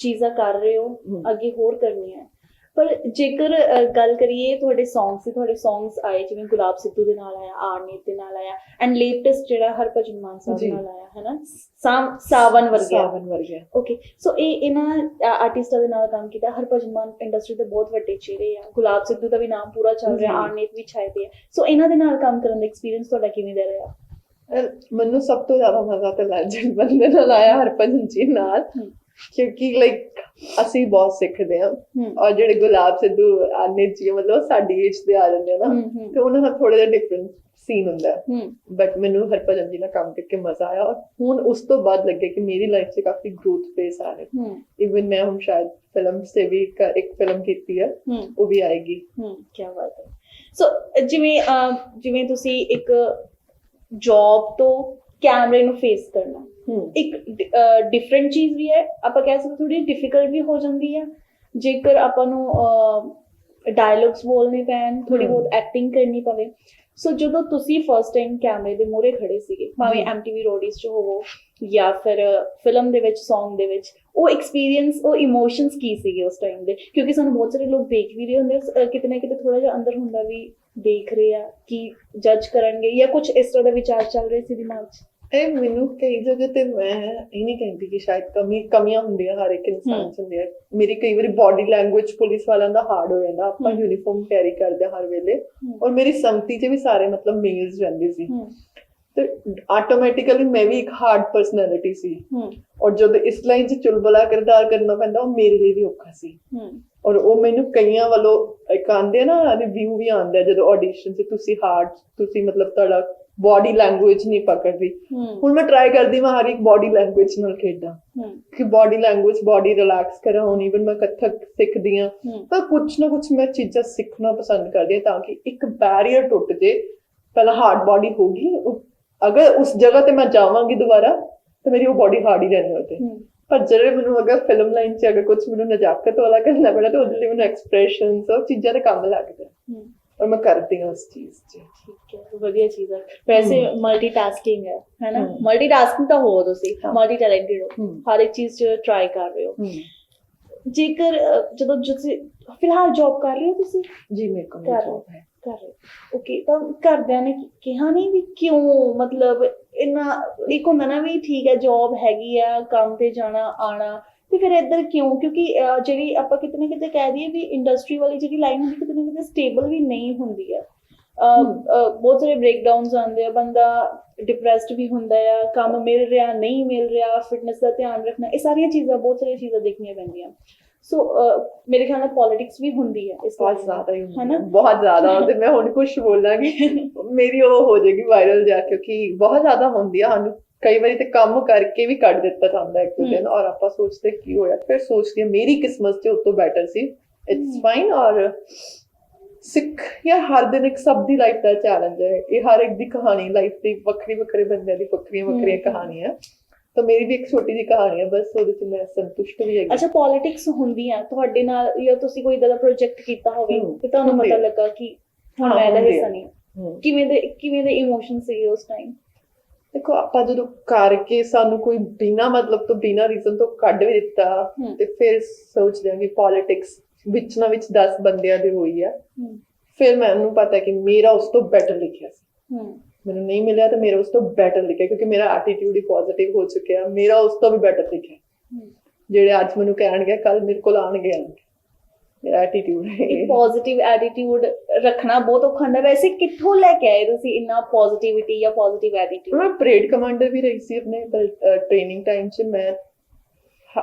ਚੀਜ਼ਾਂ ਕਰ ਰਹੇ ਹੋ। ਅੱਗੇ ਹੋਰ ਕਰਨੀਆਂ ਹੈ ਪਰ ਜੇਕਰ ਗੱਲ ਕਰੀਏ ਤੁਹਾਡੇ Songs ਦੀ ਤੁਹਾਡੇ Songs ਆਏ ਜਿਵੇਂ ਗੁਲਾਬ ਸਿੱਧੂ ਦੇ ਨਾਲ ਆਇਆ ਆਰਨੀਤ ਦੇ ਨਾਲ ਆਇਆ ਐਂਡ ਲੇਟੈਸਟ ਜਿਹੜਾ ਹਰਭਜਨ ਮਾਨ ਸਾਹਿਬ ਜੀ। ਨਾਲ ਆਇਆ ਹੈ ਨਾ ਸਾਵ- ਸਾਵਨ ਵਰਗਿਆ। ਸਾਵਨ ਵਰਗਿਆ। ਓਕੇ ਸੋ ਇਹ ਇਹਨਾਂ ਆਰਟਿਸਟਾਂ ਦੇ ਨਾਲ ਕੰਮ ਕੀਤਾ। ਹਰਭਜਨ ਮਾਨ ਇੰਡਸਟਰੀ ਦੇ ਬਹੁਤ ਵੱਡੇ ਚਿਹਰੇ ਆ। ਗੁਲਾਬ ਸਿੱਧੂ ਦਾ ਵੀ ਨਾਮ ਪੂਰਾ ਚੱਲ ਰਿਹਾ ਜੀ। ਆਰਨੀਤ ਵੀ ਛਾਏ ਪਏ ਆ। ਸੋ ਇਹਨਾਂ ਦੇ ਨਾਲ ਕੰਮ ਕਰਨ ਦਾ ਐਕਸਪੀਰੀਅੰਸ ਤੁਹਾਡਾ ਕਿਵੇਂ ਦਾ ਰਿਹਾ? ਮੈਨੂੰ ਸਭ ਤੋਂ ਜ਼ਿਆਦਾ ਮਜ਼ਾ ਤੇ ਲੈਜੈਂਡ ਬੰਦੇ ਨਾਲ ਆਇਆ ਹਰਪਜਨ ਜੀ ਨਾਲ। ਕਿਉਂਕਿ ਲਾਈਕ ਅਸੀਂ ਬਹੁਤ ਸਿੱਖਦੇ ਹਾਂ। ਹੂੰ। ਔਰ ਜਿਹੜੇ ਗੁਲਾਬ ਸਿੱਧੂ ਆਨੇ ਜੀ ਮਤਲਬ ਸਾਡੀ ਏਜ ਦੇ ਆ ਜਾਂਦੇ ਆ ਨਾ। ਤੇ ਉਹਨਾਂ ਨਾਲ ਥੋੜਾ ਜਿਹਾ ਡਿਫਰੈਂਟ ਸੀਨ ਹੁੰਦਾ ਬਟ ਮੈਨੂੰ ਹਰਭਜਨ ਜੀ ਨਾਲ ਕੰਮ ਕਰਕੇ ਮਜ਼ਾ ਆਇਆ ਔਰ ਹੁਣ ਉਸ ਤੋਂ ਬਾਅਦ ਲੱਗੇ ਕਿ ਮੇਰੀ ਲਾਈਫ 'ਚ ਕਾਫੀ ਗਰੋਥ ਫੇਸ ਆ ਰਿਹਾ। ਹੂੰ। ਇਵਨ ਮੈਂ ਹੁਣ ਸ਼ਾਇਦ ਫਿਲਮ ਸੇ ਵੀ ਇੱਕ ਫਿਲਮ ਕੀਤੀ ਹੈ ਉਹ ਵੀ ਆਏਗੀ। ਕੀ ਬਾਤ ਹੈ। ਸੋ ਜਿਵੇਂ ਜਿਵੇਂ ਤੁਸੀਂ ਇੱਕ ਜੌਬ ਤੋਂ ਕੈਮਰੇ ਨੂੰ ਫੇਸ ਕਰਨਾ। ਇੱਕ ਡਿਫਰੈਂਟ ਚੀਜ਼ ਵੀ ਹੈ। ਆਪਾਂ ਕਹਿ ਸਕਦੇ ਥੋੜੀ ਡਿਫਿਕਲਟ ਵੀ ਹੋ ਜਾਂਦੀ ਹੈ ਜੇਕਰ ਆਪਾਂ ਨੂੰ ਡਾਇਲੌਗਸ ਬੋਲਨੇ ਪੈਣ ਥੋੜੀ। ਬਹੁਤ ਐਕਟਿੰਗ ਕਰਨੀ ਪਵੇ। ਸੋ ਜਦੋਂ ਤੁਸੀਂ ਫਰਸਟ ਟਾਈਮ ਕੈਮਰੇ ਦੇ ਮੂਹਰੇ ਖੜੇ ਸੀਗੇ ਭਾਵੇਂ। ਐਮਟੀਵੀ ਰੋਡੀਜ਼ 'ਚ ਹੋਵੋ ਜਾਂ ਫਿਰ ਫਿਲਮ ਦੇ ਵਿੱਚ Song ਦੇ ਵਿੱਚ ਉਹ ਐਕਸਪੀਰੀਅੰਸ ਉਹ ਇਮੋਸ਼ਨਸ ਕੀ ਸੀਗੇ ਉਸ ਟਾਈਮ ਦੇ? ਕਿਉਂਕਿ ਸਾਨੂੰ ਬਹੁਤ ਸਾਰੇ ਲੋਕ ਦੇਖ ਵੀ ਰਹੇ ਹੁੰਦੇ ਕਿਤੇ ਨਾ ਕਿਤੇ ਥੋੜਾ ਜਿਹਾ ਅੰਦਰ ਹੁੰਦਾ ਵੀ ਦੇਖ ਰਹੇ ਆ ਕਿ ਜੱਜ ਕਰਨਗੇ ਜਾਂ ਕੁਝ ਇਸ ਤਰ੍ਹਾਂ ਦਾ ਵਿਚਾਰ ਚੱਲ ਰਹੇ ਸੀ ਦਿਮਾਗ 'ਚ? ਇਹ ਮੈਨੂੰ ਕਈ ਜਗ੍ਹਾ ਤੇ ਮੈਂ ਇਹ ਨਹੀਂ ਕਹਿੰਦੀ ਕਿ ਸ਼ਾਇਦ ਕਮੀ ਕਮੀਆਂ ਹੁੰਦੀਆਂ ਹਰ ਇੱਕ ਇਨਸਾਨ। ਚ ਹੁੰਦੀਆਂ। ਮੇਰੀ ਕਈ ਵਾਰੀ ਬਾਡੀ ਲੈਂਗੁਏਜ ਪੁਲਿਸ ਵਾਲਿਆਂ ਦਾ ਹਾਰਡ ਹੋ ਜਾਂਦਾ ਆਪਾਂ। ਯੂਨੀਫਾਰਮ ਕੈਰੀ ਕਰਦੇ ਹਰ ਵੇਲੇ ਔਰ ਮੇਰੀ ਸੰਗਤੀ 'ਚ ਵੀ ਸਾਰੇ ਮਤਲਬ ਮੇਲਸ ਰਹਿੰਦੇ ਸੀ। ਤੇ ਆਟੋਮੈਟਿਕਲੀ ਮੈਂ ਵੀ ਇੱਕ ਹਾਰਡ ਪਰਸਨੈਲਿਟੀ ਸੀ। ਔਰ ਜਦੋਂ ਇਸ ਲਾਈਨ 'ਚ ਚੁਲਬਲਾ ਕਿਰਦਾਰ ਕਰਨਾ ਪੈਂਦਾ ਉਹ ਮੇਰੇ ਲਈ ਵੀ ਔਖਾ ਸੀ। ਔਰ ਉਹ ਮੈਨੂੰ ਕਈਆਂ ਵੱਲੋਂ ਇੱਕ ਆਂਦੇ ਆ ਨਾ ਰਿਵਿਊ ਵੀ ਆਉਂਦਾ ਜਦੋਂ ਆਡੀਸ਼ਨ 'ਚ ਤੁਸੀਂ ਹਾਰਡ ਤੁਸੀਂ ਮਤਲਬ ਤੁਹਾਡਾ ਬਾਡੀ ਲੈਂਗੁਏਜ ਨਹੀਂ ਪਕੜਦੀ। ਹੁਣ ਮੈਂ ਟਰਾਈ ਕਰਦੀ ਮੈਂ ਹਰ ਇੱਕ ਬਾਡੀ ਲੈਂਗੁਏਜ ਨਾਲ ਖੇਡਾਂ। ਕਿ ਬਾਡੀ ਲੈਂਗੁਏਜ ਬਾਡੀ ਰਿਲੈਕਸ ਕਰਾਂ ਹੁਣ ਇਵਨ ਮੈਂ ਕਥਕ ਸਿੱਖਦੀ ਹੂੰ। ਪਰ ਕੁਝ ਨਾ ਕੁਝ ਮੈਂ ਚੀਜ਼ਾਂ ਸਿੱਖਣਾ ਪਸੰਦ ਕਰਦੀ ਤਾਂ ਕਿ ਇੱਕ ਬੈਰੀਅਰ ਟੁੱਟ ਜੇ ਪਹਿਲਾਂ ਹਾਰਡ ਬਾਡੀ ਹੋਗੀ ਅਗਰ ਉਸ ਜਗ੍ਹਾ ਤੇ ਮੈਂ ਜਾਵਾਂਗੀ ਦੁਬਾਰਾ ਤਾਂ ਮੇਰੀ ਉਹ ਬਾਡੀ ਹਾਰਡ ਹੀ ਰਹਿਣੀ ਉਹਤੇ ਹੂੰ। ਪਰ ਜਿਹੜੇ ਮੈਨੂੰ ਅਗਰ ਫਿਲਮ ਲਾਈਨ 'ਚ ਅਗਰ ਕੁਝ ਮੈਨੂੰ ਨਜ਼ਾਕਤ ਵਾਲਾ ਕਰਨਾ ਪੜਾ ਤਾਂ ਉਹਦੇ ਲਈ ਮੈਨੂੰ ਐਕਸਪ੍ਰੈਸ਼ਨਸ ਉਹ ਚੀਜ਼ਾਂ ਦੇ ਕੰਮ ਲੱਗਦਾ ਹੂੰ। ਔਰ ਮੈਂ ਕਰਦੀ ਹਾਂ ਉਸ ਚੀਜ਼ 'ਚ। ਠੀਕ ਹੈ ਵਧੀਆ ਚੀਜ਼ ਹੈ। ਵੈਸੇ ਮਲਟੀਟਾਸਕਿੰਗ ਹੈ ਹੈਨਾ। ਮਲਟੀਟਾਸਕਿੰਗ ਤਾਂ ਹੋ ਤੁਸੀਂ। ਮਲਟੀ ਟੈਲੈਂਟਡ ਹੋ। ਹਰ ਇੱਕ ਚੀਜ਼ 'ਚ ਟਰਾਈ ਕਰ ਰਹੇ ਹੋ। ਜੇਕਰ ਜਦੋਂ ਤੁਸੀਂ ਫਿਲਹਾਲ ਜੌਬ ਕਰ ਰਹੇ ਹੋ ਤੁਸੀਂ? ਜੀ ਮੇਰੇ ਕੋਲ ਜੋਬ ਹੈ। ਕਰ ਰਹੇ ਓਕੇ ਤਾਂ ਘਰਦਿਆਂ ਨੇ ਕਿਹਾ ਨਹੀਂ ਵੀ ਕਿਉਂ? ਮਤਲਬ ਇੰਨਾ ਇੱਕ ਹੁੰਦਾ ਨਾ ਵੀ ਠੀਕ ਹੈ ਜੌਬ ਹੈਗੀ ਆ ਕੰਮ ਤੇ ਜਾਣਾ ਆਣਾ ਤੇ ਫਿਰ ਇੱਧਰ ਕਿਉਂ? ਕਿਉਂਕਿ ਅਹ, ਜਿਹੜੀ ਆਪਾਂ ਕਿਤੇ ਨਾ ਕਿਤੇ ਕਹਿ ਦਈਏ ਵੀ ਇੰਡਸਟਰੀ ਵਾਲੀ ਜਿਹੜੀ ਲਾਈਨ ਹੁੰਦੀ ਕਿਤੇ ਨਾ ਕਿਤੇ ਸਟੇਬਲ ਵੀ ਨਹੀਂ ਹੁੰਦੀ ਆ। ਅਹ, ਅਹ, ਬਹੁਤ ਸਾਰੇ ਬ੍ਰੇਕਡਾਊਨਸ ਆਉਂਦੇ ਆ ਬੰਦਾ ਡਿਪਰੈਸਡ ਵੀ ਹੁੰਦਾ ਆ ਕੰਮ ਮਿਲ ਰਿਹਾ ਨਹੀਂ ਮਿਲ ਰਿਹਾ ਫਿਟਨੈਸ ਦਾ ਧਿਆਨ ਰੱਖਣਾ ਇਹ ਸਾਰੀਆਂ ਚੀਜ਼ਾਂ ਬਹੁਤ ਸਾਰੀਆਂ ਚੀਜ਼ਾਂ ਦੇਖਣੀਆਂ ਪੈਂਦੀਆਂ। ਸੋ ਮੇਰੇ ਖਿਆਲ ਨਾਲ ਪੋਲਿਟਿਕਸ ਵੀ ਹੁੰਦੀ ਹੈ ਇਸ ਬਹੁਤ ਜ਼ਿਆਦਾ ਹੀ ਹੈ ਹੈ, ਬਹੁਤ ਜ਼ਿਆਦਾ। ਤੇ ਮੈਂ ਹੁਣ ਕੁਝ ਬੋਲਾਂਗੀ। ਮੇਰੀ ਉਹ ਹੋ ਜਾਏਗੀ ਵਾਇਰਲ ਜਾ ਕਿਉਂਕਿ ਬਹੁਤ ਜ਼ਿਆਦਾ ਹੁੰਦੀ ਆ। ਸਾਨੂੰ ਕਈ ਵਾਰੀ ਤੇ ਕੰਮ ਕਰਕੇ ਵੀ ਕੱਢ ਦਿੱਤਾ ਜਾਂਦਾ ਇੱਕ ਦਿਨ ਔਰ ਆਪਾਂ ਸੋਚਦੇ ਕੀ ਹੋਇਆ? ਫਿਰ ਸੋਚਦੀ ਹਾਂ ਮੇਰੀ ਕਿਸਮਤ ਤੇ ਉਸ ਤੋਂ ਬੈਟਰ ਸੀ ਇਟਸ ਫਾਈਨ ਔਰ ਸਿੱਖ ਯਾਰ ਹਰ ਦਿਨ ਇੱਕ ਸਭ ਦੀ ਲਾਈਫ ਦਾ ਚੈਲੰਜ ਹੈ। ਇਹ ਹਰ ਇੱਕ ਦੀ ਕਹਾਣੀ ਲਾਈਫ ਦੀ ਵੱਖਰੀ ਵੱਖਰੇ ਬੰਦਿਆਂ ਦੀ ਵੱਖਰੀਆਂ ਵੱਖਰੀਆਂ। ਕਹਾਣੀਆਂ। ਤਾਂ ਮੇਰੀ ਵੀ ਇੱਕ ਛੋਟੀ ਜਿਹੀ ਕਹਾਣੀ ਹੈ ਬਸ ਉਹਦੇ ਚ ਮੈਂ ਸੰਤੁਸ਼ਟ ਵੀ ਹੈਗੀ ਅੱਛਾ ਪੋਲਿਟਿਕਸ ਹੁੰਦੀ ਆ ਤੁਹਾਡੇ ਨਾਲ ਜਾਂ ਤੁਸੀਂ ਕੋਈ ਇਦਾਂ ਦਾ ਪ੍ਰੋਜੈਕਟ ਕੀਤਾ ਹੋਵੇ ਤੇ ਤੁਹਾਨੂੰ ਪਤਾ ਆ। ਲੱਗਾ ਕਿ ਹੁਣ ਮੈਂ ਇਹਦਾ ਹੁੰਦੀ ਹਿੱਸਾ ਆ। ਨਹੀਂ। ਕਿਵੇਂ ਦੇ ਕਿਵੇਂ ਦੇ ਇਮੋਸ਼ਨ ਸੀਗੇ ਉਸ ਟਾਈਮ ਦੇਖੋ ਆਪਾਂ ਜਦੋਂ ਕਰਕੇ ਸਾਨੂੰ ਕੋਈ ਬਿਨਾ ਮਤਲਬ ਤੋਂ ਬਿਨਾ ਰੀਜ਼ਨ ਤੋਂ ਕੱਢ ਵੀ ਦਿੱਤਾ। ਤੇ ਫਿਰ ਸੋਚਦੇ ਹਾਂ ਕਿ ਪੋਲਿਟਿਕਸ ਵਿੱਚ ਨਾ ਵਿੱਚ 10 ਬੰਦਿਆਂ ਦੀ ਹੋਈ ਆ ਫਿਰ ਮੈਨੂੰ ਪਤਾ ਕਿ ਮੇਰਾ ਉਸ ਤੋਂ ਬੈਟਰ ਲਿਖਿਆ ਸੀ ਮੈਨੂੰ ਨਹੀਂ ਮਿਲਿਆ ਤਾਂ ਮੇਰਾ ਉਸ ਤੋਂ ਬੈਟਰ ਲਿਖਿਆ ਕਿਉਂਕਿ ਮੇਰਾ ਐਟੀਟਿਊਡ ਹੀ ਪੋਜ਼ਿਟਿਵ ਹੋ ਚੁੱਕਿਆ। ਮੇਰਾ ਉਸ ਤੋਂ ਵੀ ਬੈਟਰ ਲਿਖਿਆ। ਜਿਹੜੇ ਅੱਜ ਮੈਨੂੰ ਕਹਿਣਗੇ ਕੱਲ ਮੇਰੇ ਕੋਲ ਆਣਗੇ ਮੇਰਾ ਐਟੀਟਿਊਡ ਹੈ ਇੱਕ ਪੋਜ਼ਿਟਿਵ ਐਟੀਟਿਊਡ ਰੱਖਣਾ ਬਹੁਤ ਔਖਾ ਹੁੰਦਾ। ਵੈਸੇ ਕਿੱਥੋਂ ਲੈ ਕੇ ਆਏ ਤੁਸੀਂ ਇੰਨਾ ਪੋਜ਼ਿਟਿਵਿਟੀ ਜਾਂ ਪੋਜ਼ਿਟਿਵ ਐਟੀਟਿਊਡ ਮੈਂ ਪਰੇਡ ਕਮਾਂਡਰ ਵੀ ਰਹੀ ਸੀ ਆਪਣੇ ਟ੍ਰੇਨਿੰਗ ਟਾਈਮ 'ਚ ਮੈਂ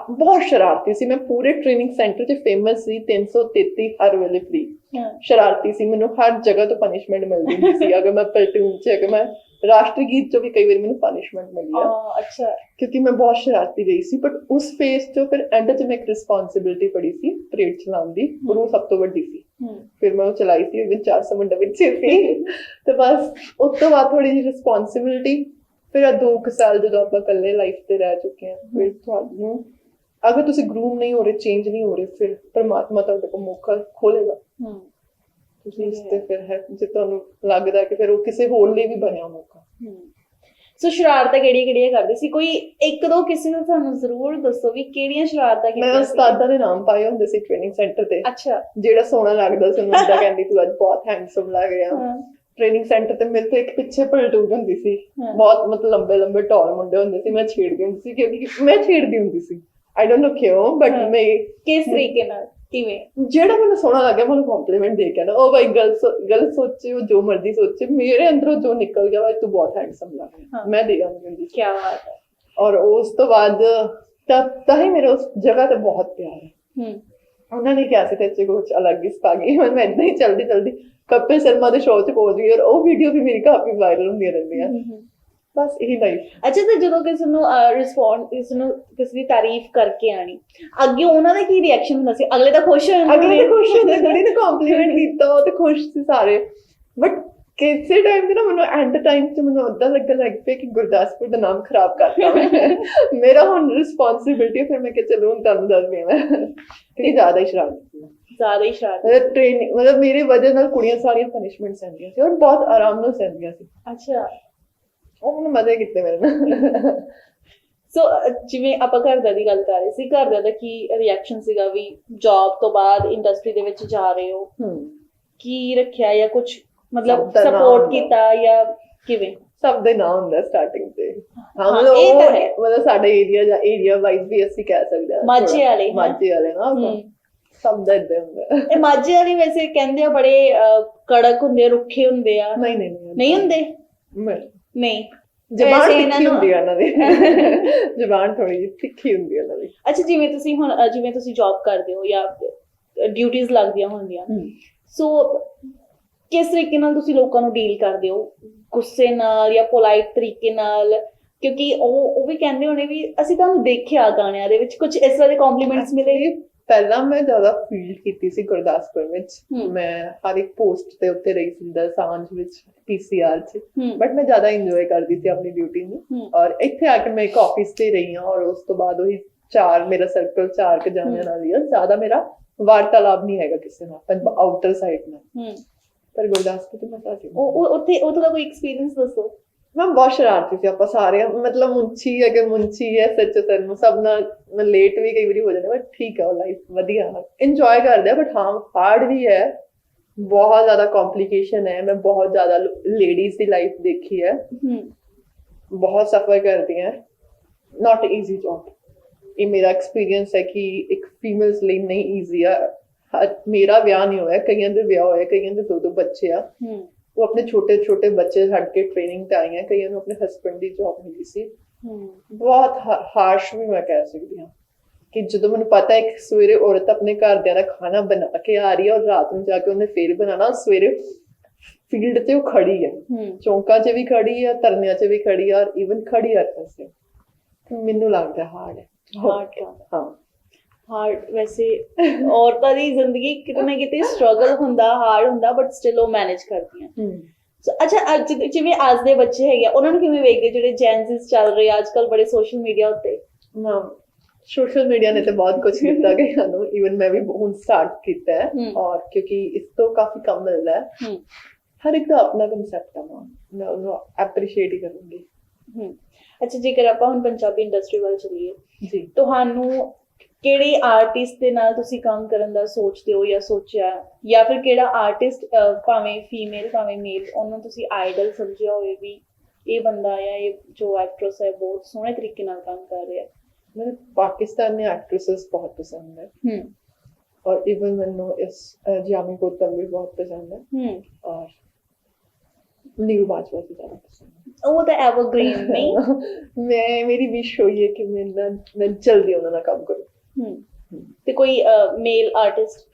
ਬਹੁਤ ਸ਼ਰਾਰਤੀ ਸੀ। ਮੈਂ ਪੂਰੇ ਟ੍ਰੇਨਿੰਗ ਸੈਂਟਰ 'ਚ ਫੇਮਸ ਸੀ 333 ਹਰ ਵੇਲੇ ਫ੍ਰੀ ਸ਼ਰਾਰਤੀ ਸੀ। ਮੈਨੂੰ ਹਰ ਜਗ੍ਹਾ ਤੋਂ ਪਨਿਸ਼ਮੈਂਟ ਮਿਲਦੀ ਹੁੰਦੀ ਸੀ। ਅਗਰ ਮੈਂ ਪਲਟੂਨ 'ਚ ਅਗਰ ਮੈਂ ਰਾਸ਼ਟਰੀ ਗੀਤ 'ਚੋਂ ਵੀ ਕਈ ਵਾਰੀ ਮੈਨੂੰ ਪਨਿਸ਼ਮੈਂਟ ਮਿਲੀ ਆ। ਅੱਛਾ। ਕਿਉਂਕਿ ਮੈਂ ਬਹੁਤ ਸ਼ਰਾਰਤੀ ਰਹੀ ਸੀ। ਬਟ ਉਸ ਫੇਸ 'ਚੋਂ ਫਿਰ ਐਂਡ 'ਚ ਮੈਂ ਇੱਕ ਰਿਸਪੌਂਸਿਬਿਲਟੀ ਪੜੀ ਸੀ ਪਰੇਡ ਚਲਾਉਣ ਦੀ। ਉਹ ਸਭ ਤੋਂ ਵੱਡੀ ਸੀ। ਫਿਰ ਮੈਂ ਉਹ ਚਲਾਈ ਸੀ। ਵਿੱਚ 400 ਮੁੰਡਾ ਵਿੱਚ ਸੀ। ਤੇ ਬਸ ਉਸ ਤੋਂ ਬਾਅਦ ਥੋੜੀ ਜਿਹੀ ਰਿਸਪੌਂਸਿਬਿਲਟੀ ਫਿਰ ਆ ਦੋ ਕੁ ਸਾਲ ਜਦੋਂ ਆਪਾਂ ਇਕੱਲੇ ਲਾਈਫ ਤੇ ਰਹਿ ਚੁੱਕੇ ਹਾਂ ਫਿਰ ਤੁਹਾਨੂੰ ਅਗਰ ਤੁਸੀਂ ਗਰੂਮ ਨਹੀਂ ਹੋ ਰਹੇ ਚੇਂਜ ਨਹੀਂ ਹੋ ਰਹੇ ਫਿਰ ਪਰਮਾਤਮਾ ਤੁਹਾਡੇ ਕੋਲ ਮੌਕਾ ਖੋਲੇਗਾ ਹੂੰ ਤੁਸੀਂ ਇਸ ਤੇ ਫਿਰ ਹੈ ਜੇ ਤੁਹਾਨੂੰ ਲੱਗਦਾ ਕਿ ਫਿਰ ਉਹ ਕਿਸੇ ਹੋਰ ਲਈ ਵੀ ਬਣਿਆ ਮੌਕਾ। ਹੂੰ ਸੋ ਸ਼ਰਾਰਤਾਂ ਕਿਹੜੀਆਂ ਕਿਹੜੀਆਂ ਕਰਦੇ ਸੀ? ਕੋਈ ਇੱਕ ਦੋ ਕਿਸੇ ਨੂੰ ਸਾਨੂੰ ਜ਼ਰੂਰ ਦੱਸੋ ਵੀ ਕਿਹੜੀਆਂ ਸ਼ਰਾਰਤਾਂ ਮੈਂ ਕੀਤੀਆਂ ਸੀ ਉਸਤਾਦਾਂ ਦੇ ਨਾਮ ਪਾਏ ਹੁੰਦੇ ਸੀ ਟ੍ਰੇਨਿੰਗ ਸੈਂਟਰ ਤੇ। ਅੱਛਾ। ਜਿਹੜਾ ਸੋਹਣਾ ਲੱਗਦਾ ਸੀ ਉਹਨੂੰ ਤਾਂ ਕਹਿੰਦੀ ਤੂੰ ਅੱਜ ਬਹੁਤ ਹੈਂਡਸਮ ਲੱਗ ਰਿਹਾ। ਹਾਂ। ਟ੍ਰੇਨਿੰਗ ਸੈਂਟਰ ਤੇ ਮੇਰੇ ਤੋਂ ਇੱਕ ਪਿੱਛੇ ਪਲਟੂਨ ਹੁੰਦੀ ਸੀ। ਬਹੁਤ ਮਤਲਬ ਲੰਬੇ ਲੰਬੇ ਟੌਲ ਮੁੰਡੇ ਹੁੰਦੇ ਸੀ। ਮੈਂ ਛੇੜਦੀ ਹੁੰਦੀ ਸੀ ਕਿਉਂਕਿ ਮੈਂ ਛੇੜਦੀ ਹੁੰਦੀ ਸੀ। ਆਈ ਡੋਨਟ ਨੋ ਕਿਉਂ ਬਟ ਹਾਂ। ਮੈਂ ਕਿਸ ਤਰੀਕੇ ਨਾਲ? ਕਿਵੇਂ? ਜਿਹੜਾ ਮੈਨੂੰ ਸੋਹਣਾ ਲੱਗਿਆ ਮੈਨੂੰ ਕੰਪਲੀਮੈਂਟ ਦੇ ਕੇ ਨਾ ਉਹ ਭਾਈ ਗਲਤ ਸੋ- ਗਲਤ ਸੋਚੇ ਉਹ ਜੋ ਮਰਜ਼ੀ ਸੋਚੇ। ਮੇਰੇ ਅੰਦਰੋਂ ਜੋ ਨਿਕਲ ਗਿਆ ਭਾਈ ਤੂੰ ਬਹੁਤ ਹੈਂਡਸਮ ਲੱਗ ਰਿਹਾ। ਹਾਂ। ਮੈਂ ਦੇ ਆਉਂਦੀ ਹੁੰਦੀ ਸੀ। ਕੀ ਬਾਤ ਹੈ। ਔਰ ਉਸ ਤੋਂ ਬਾਅਦ ਤਾਂ ਤਾਂ ਹੀ ਮੇਰੇ ਉਸ ਜਗ੍ਹਾ ਤੇ ਬਹੁਤ ਪਿਆਰ ਹੈ। ਹੂੰ। ਉਹਨਾਂ ਨੇ ਕਿਹਾ ਸੀ ਤੇ ਚ ਕੁਝ ਅਲੱਗ ਹੀ ਸਪਾਗੀ ਮੈਂ ਮੈਂ ਇਦਾਂ ਹੀ ਚਲਦੀ ਚਲਦੀ। ਕਪਿਲ ਸ਼ਰਮਾ ਦੇ ਸ਼ੋਅ 'ਚ ਪਹੁੰਚ ਗਈ ਔਰ ਉਹ ਵੀਡੀਓ ਵੀ ਮੇਰੀ ਕਾਫੀ ਵਾਇਰਲ ਹੁੰਦੀਆਂ ਰਹਿੰਦੀਆਂ ਬਸ ਇਹੀ ਲਾਈਫ ਅੱਛਾ ਤੇ ਜਦੋਂ ਕਿਸੇ ਨੂੰ ਰਿਸਪੌਂਡ ਕਿਸੇ ਨੂੰ ਕਿਸੇ ਦੀ ਤਾਰੀਫ ਕਰਕੇ ਆਣੀ ਅੱਗੇ ਉਹਨਾਂ ਦਾ ਕੀ ਰਿਐਕਸ਼ਨ ਹੁੰਦਾ ਸੀ? ਅਗਲੇ ਤਾਂ ਖੁਸ਼ ਹੋ ਜਾਂਦੇ ਅਗਲੇ। ਤੇ ਖੁਸ਼ ਹੁੰਦੇ ਕੁੜੀ ਨੇ ਕੰਪਲੀਮੈਂਟ ਕੀਤਾ ਉਹ ਤੇ ਖੁਸ਼ ਸੀ ਸਾਰੇ। ਬਟ ਕਿਸੇ ਟਾਈਮ ਤੇ ਨਾ ਮੈਨੂੰ ਐਂਡ ਟਾਈਮ ਤੇ ਮੈਨੂੰ ਉਦਾਂ ਲੱਗਣ ਲੱਗ ਪਿਆ ਕਿ ਗੁਰਦਾਸਪੁਰ ਦਾ ਨਾਮ ਖਰਾਬ ਕਰਤਾ <laughs> ਮੇਰਾ ਹੁਣ ਰਿਸਪੌਂਸਿਬਿਲਟੀ ਫਿਰ ਮੈਂ ਕਿ ਚਲੋ ਹੁਣ ਤੁਹਾਨੂੰ ਦੱਸਦੀ ਹਾਂ ਮੈਂ। ਕਿ ਜ਼ਿਆਦਾ ਹੀ ਸ਼ਰਾਰਤੀ ਜ਼ਿਆਦਾ ਹੀ ਸ਼ਰਾਰਤ। ਮਤਲਬ ਟ੍ਰੇਨਿੰਗ ਮਤਲਬ ਮੇਰੇ ਵਜ੍ਹਾ ਨਾਲ ਕੁੜੀਆਂ ਸਾਰੀਆਂ ਪਨਿਸ਼ਮੈਂਟ ਸਹਿੰਦੀਆਂ ਸੀ ਔਰ ਬਹੁਤ ਆਰਾਮ ਨਾਲ ਸਹਿੰਦੀਆਂ ਸੀ। ਅੱਛਾ। ਉਹ ਮੈਨੂੰ ਮਜ਼ੇ ਕੀਤੇ ਮੇਰੇ ਨਾਲ। ਸੋ ਜਿਵੇਂ ਆਪਾਂ ਘਰਦਿਆਂ ਦੀ ਗੱਲ ਕਰ ਰਹੇ ਸੀ ਘਰਦਿਆਂ ਦਾ ਕੀ ਰਿਐਕਸ਼ਨ ਸੀਗਾ ਵੀ ਜੌਬ ਤੋਂ ਬਾਅਦ ਇੰਡਸਟਰੀ ਦੇ ਵਿੱਚ ਜਾ ਰਹੇ ਹੋ? ਕੀ ਰੱਖਿਆ ਜਾਂ ਕੁਝ ਮਤਲਬ ਸਪੋਰਟ। ਕੀਤਾ ਜਾਂ ਕਿਵੇਂ? ਸਭ ਦੇ ਨਾਂ ਹੁੰਦਾ ਸਟਾਰਟਿੰਗ ਤੇ। ਹਾਂ ਮਤਲਬ ਇਹ ਤਾਂ ਉਹ ਹੈ। ਮਤਲਬ ਸਾਡੇ ਏਰੀਆ ਜਾਂ ਏਰੀਆ ਵਾਈਜ਼ ਵੀ ਅਸੀਂ ਕਹਿ ਸਕਦੇ ਹਾਂ। ਮਾਝੇ। ਵਾਲੇ। ਮਾਝੇ ਵਾਲੇ ਨਾ। ਸਭ ਦਾ ਏਦਾਂ ਹੁੰਦਾ। ਇਹ ਮਾਝੇ ਵਾਲੀ ਵੈਸੇ ਕਹਿੰਦੇ ਆ ਬੜੇ ਕੜਕ ਹੁੰਦੇ ਰੁੱਖੇ ਹੁੰਦੇ ਆ। ਨਹੀਂ ਨਹੀਂ ਨਹੀਂ। ਨਹੀਂ ਹੁੰਦੇ? ਨਹੀਂ ਜ਼ਬਾਨ ਵੈਸੇ ਤਿੱਖੀ ਇਹਨਾਂ ਨੂੰ- ਹੁੰਦੀ ਹੈ ਉਹਨਾਂ ਦੀ। ਜ਼ਬਾਨ ਥੋੜੀ ਜਿਹੀ ਤਿੱਖੀ ਹੁੰਦੀ ਹੈ ਉਹਨਾਂ ਦੀ। ਅੱਛਾ ਜਿਵੇਂ ਤੁਸੀਂ ਹੁਣ ਜਿਵੇਂ ਤੁਸੀਂ ਜੌਬ ਕਰਦੇ ਹੋ ਜਾਂ ਡਿਊਟੀਆਂ ਲੱਗਦੀਆਂ ਹੁੰਦੀਆਂ। ਸੋ ਕਿਸ ਤਰੀਕੇ ਨਾਲ ਤੁਸੀਂ ਲੋਕਾਂ ਨੂੰ ਡੀਲ ਕਰਦੇ ਹੋ? ਗੁੱਸੇ ਨਾਲ ਜਾਂ ਪੋਲਾਈਟ ਤਰੀਕੇ ਨਾਲ? ਕਿਉਂਕਿ ਉਹ ਉਹ ਵੀ ਕਹਿੰਦੇ ਹੋਣੇ ਵੀ ਅਸੀਂ ਤੁਹਾਨੂੰ ਦੇਖਿਆ ਗਾਣਿਆਂ ਦੇ ਵਿੱਚ ਕੁਝ ਇਸ ਤਰ੍ਹਾਂ ਦੇ ਕੰਪਲੀਮੈਂਟਸ ਮਿਲੇ? ਪਹਿਲਾਂ ਮੈਂ ਜ਼ਿਆਦਾ ਫੀਲ ਕੀਤੀ ਸੀ ਗੁਰਦਾਸਪੁਰ ਵਿੱਚ। ਮੈਂ ਹਰ ਇੱਕ ਪੋਸਟ ਤੇ ਉੱਤੇ ਰਹੀ ਸੀ ਦਸਾਂਝ ਵਿੱਚ ਪੀਸੀਆਰ ਚ। ਬਟ ਮੈਂ ਜ਼ਿਆਦਾ ਇੰਜੋਏ ਕਰਦੀ ਸੀ ਆਪਣੀ ਡਿਊਟੀ ਨੂੰ। ਔਰ ਇੱਥੇ ਆ ਕੇ ਮੈਂ ਇੱਕ ਆਫਿਸ ਤੇ ਰਹੀ ਹਾਂ ਔਰ ਉਸ ਤੋਂ ਬਾਅਦ ਉਹੀ ਚਾਰ ਮੇਰਾ ਸਰਕਲ ਚਾਰ ਕ ਜਾਣਿਆਂ ਨਾਲ ਹੀ ਜ਼ਿਆਦਾ ਮੇਰਾ ਵਾਰਤਾਲਾਪ ਨਹੀਂ ਹੈਗਾ ਕਿਸੇ ਨਾਲ ਆਊਟਰ ਸਾਈਡ ਨਾਲ। ਪਰ ਗੁਰਦਾਸਪੁਰ ਤੇ ਮੈਂ ਸਾਥੀ ਉਹ ਉਹ- ਉੱਥੇ ਉੱਥੋਂ ਦਾ ਕੋਈ ਐਕਸਪੀਰੀਅੰਸ ਦੱਸੋ। ਮੈਂ ਬਹੁਤ ਸ਼ਰਾਰਤੀ ਸੀ ਆਪਾਂ ਸਾਰੇ ਮਤਲਬ ਮੁੰਚੀ ਹੈ ਕਿ ਮੁੰਚੀ ਹੈ ਸੱਚ ਸਰ ਨੂੰ ਸਭ ਨਾਲ ਮੈਂ ਲੇਟ ਵੀ ਕਈ ਵਾਰੀ ਹੋ ਜਾਂਦਾ ਬਟ ਠੀਕ ਹੈ ਉਹ ਲਾਈਫ ਵਧੀਆ। ਇੰਜੋਏ ਕਰਦੇ ਆ ਬਟ ਹਾਂ ਹਾਰਡ ਵੀ ਹੈ ਬਹੁਤ ਜ਼ਿਆਦਾ ਕੰਪਲਿਕੇਸ਼ਨ ਹੈ ਮੈਂ ਬਹੁਤ ਜ਼ਿਆਦਾ ਲੇਡੀਜ਼ ਦੀ ਲਾਈਫ ਦੇਖੀ ਹੈ ਹੂੰ। ਬਹੁਤ ਸਫਰ ਕਰਦੀਆਂ ਨਾਟ ਈਜ਼ੀ ਜੌਬ ਇਹ ਮੇਰਾ ਐਕਸਪੀਰੀਅੰਸ ਹੈ ਕਿ ਇੱਕ ਫੀਮੇਲਸ ਲਈ ਨਹੀਂ ਈਜ਼ੀ ਆ। ਮੇਰਾ ਵਿਆਹ ਨਹੀਂ ਹੋਇਆ ਕਈਆਂ ਦੇ ਵਿਆਹ ਹੋਇਆ ਕਈਆਂ ਦੇ ਦੋ ਦੋ ਬੱਚੇ ਆ। ਹੂੰ। ਉਹ ਆਪਣੇ ਛੋਟੇ ਛੋਟੇ ਬੱਚੇ ਛੱਡ ਕੇ ਟ੍ਰੇਨਿੰਗ ਤੇ ਆਈਆਂ ਕਈਆਂ ਨੂੰ ਆਪਣੇ ਹਸਬੰਡ ਦੀ ਜੌਬ ਮਿਲੀ ਸੀ। ਬਹੁਤ ਹਾਰਸ਼ ਵੀ ਮੈਂ ਕਹਿ ਸਕਦੀ ਹਾਂ ਕਿ ਜਦੋਂ ਮੈਨੂੰ ਪਤਾ ਹੈ ਕਿ ਸਵੇਰੇ ਔਰਤ ਆਪਣੇ ਘਰਦਿਆਂ ਦਾ ਖਾਣਾ ਬਣਾ ਕੇ ਆ ਰਹੀ ਹੈ ਔਰ ਰਾਤ ਨੂੰ ਜਾ ਕੇ ਉਹਨੇ ਫੇਰ ਬਣਾਉਣਾ ਔਰ ਸਵੇਰੇ ਫੀਲਡ ਤੇ ਉਹ ਖੜੀ ਹੈ। ਚੌਂਕਾਂ 'ਚ ਵੀ ਖੜੀ ਹੈ ਤਰਨਿਆਂ 'ਚ ਵੀ ਖੜੀ ਹੈ ਔਰ ਇਵਨ ਖੜੀ ਹੈ। ਪਾਸੇ ਮੈਨੂੰ ਲੱਗਦਾ ਹਾਰਡ ਹੈ। ਹਾਰਡ ਹਾਂ। ਹਾਰਡ ਵੈਸੇ ਔਰਤਾਂ ਦੀ ਜ਼ਿੰਦਗੀ ਕਿਤੇ ਨਾ ਕਿਤੇ ਸਟਰਗਲ ਹੁੰਦਾ ਹਾਰਡ ਹੁੰਦਾ ਬਟ ਸਟਿਲ ਉਹ ਮੈਨੇਜ ਕਰਦੀਆਂ ਸੋ ਅੱਛਾ ਅੱਜ ਜਿਵੇਂ ਅੱਜ ਦੇ ਬੱਚੇ ਹੈਗੇ ਆ, ਉਹਨਾਂ ਨੂੰ ਕਿਵੇਂ ਵੇਖਦੇ ਜਿਹੜੇ ਜੈਨਸਿਸ ਚੱਲ ਰਹੇ ਅੱਜ ਕੱਲ ਬੜੇ ਸੋਸ਼ਲ ਮੀਡੀਆ ਉੱਤੇ ਨਾ ਸੋਸ਼ਲ ਮੀਡੀਆ ਨੇ ਤੇ ਬਹੁਤ ਕੁਝ ਕੀਤਾ ਕਿ ਸਾਨੂੰ ਇਵਨ ਮੈਂ ਵੀ ਹੁਣ ਸਟਾਰਟ ਕੀਤਾ ਹੈ। ਔਰ ਕਿਉਂਕਿ ਇਸ ਤੋਂ ਕਾਫੀ ਕੰਮ ਮਿਲਦਾ ਹੈ ਹਰ ਇੱਕ ਦਾ ਆਪਣਾ ਕਨਸੈਪਟ ਹੈ ਮਾਂ ਉਹਨੂੰ ਐਪਰੀਸ਼ੀਏਟ ਕਰੂੰਗੀ ਅੱਛਾ ਜੇਕਰ ਆਪਾਂ ਹੁਣ ਪੰਜਾਬੀ ਇੰਡਸਟਰੀ ਵੱਲ ਚਲੀਏ ਜੀ ਤੁਹਾਨੂੰ ਕਿਹੜੇ ਆਰਟਿਸਟ ਦੇ ਨਾਲ ਤੁਸੀਂ ਕੰਮ ਕਰਨ ਦਾ ਸੋਚਦੇ ਹੋ ਜਾਂ ਸੋਚਿਆ? ਜਾਂ ਫਿਰ ਕਿਹੜਾ ਆਰਟਿਸਟ ਭਾਵੇਂ ਫੀਮੇਲ ਭਾਵੇਂ ਮੇਲ ਉਹਨੂੰ ਤੁਸੀਂ ਆਈਡਲ ਸਮਝਿਆ ਹੋਵੇ ਵੀ ਇਹ ਬੰਦਾ ਜਾਂ ਇਹ ਜੋ ਐਕਟਰਸ ਹੈ ਬਹੁਤ ਸੋਹਣੇ ਤਰੀਕੇ ਨਾਲ ਕੰਮ ਕਰ ਰਿਹਾ। ਮੈਨੂੰ ਪਾਕਿਸਤਾਨੀ ਐਕਟ੍ਰੈਸਸ ਬਹੁਤ ਪਸੰਦ ਹੈ। ਹੂੰ। ਔਰ ਇਵਨ ਮੈਨੂੰ ਇਸ ਅ, ਜਾਮੀ ਗੌਤਮ ਵੀ ਬਹੁਤ ਪਸੰਦ ਹੈ। ਹੂੰ। ਔਰ ਨੀਰੂ ਬਾਜਵਾ ਵੀ ਜ਼ਿਆਦਾ ਪਸੰਦ ਹੈ। ਉਹ ਤਾਂ ਐਵਰਗ੍ਰੀਨ ਨਹੀਂ <laughs> ਮੈਂ ਮੇਰੀ ਵਿਸ਼ ਹੋਈ ਹੈ ਕਿ ਮੈਂ ਨਾ ਮੈਂ ਜਲਦੀ ਉਹਨਾਂ ਨਾਲ ਕੰਮ ਕਰਾਂ। ਹੂੰ। ਤੇ ਕੋਈ ਮੇਲ ਆਰਟਿਸਟ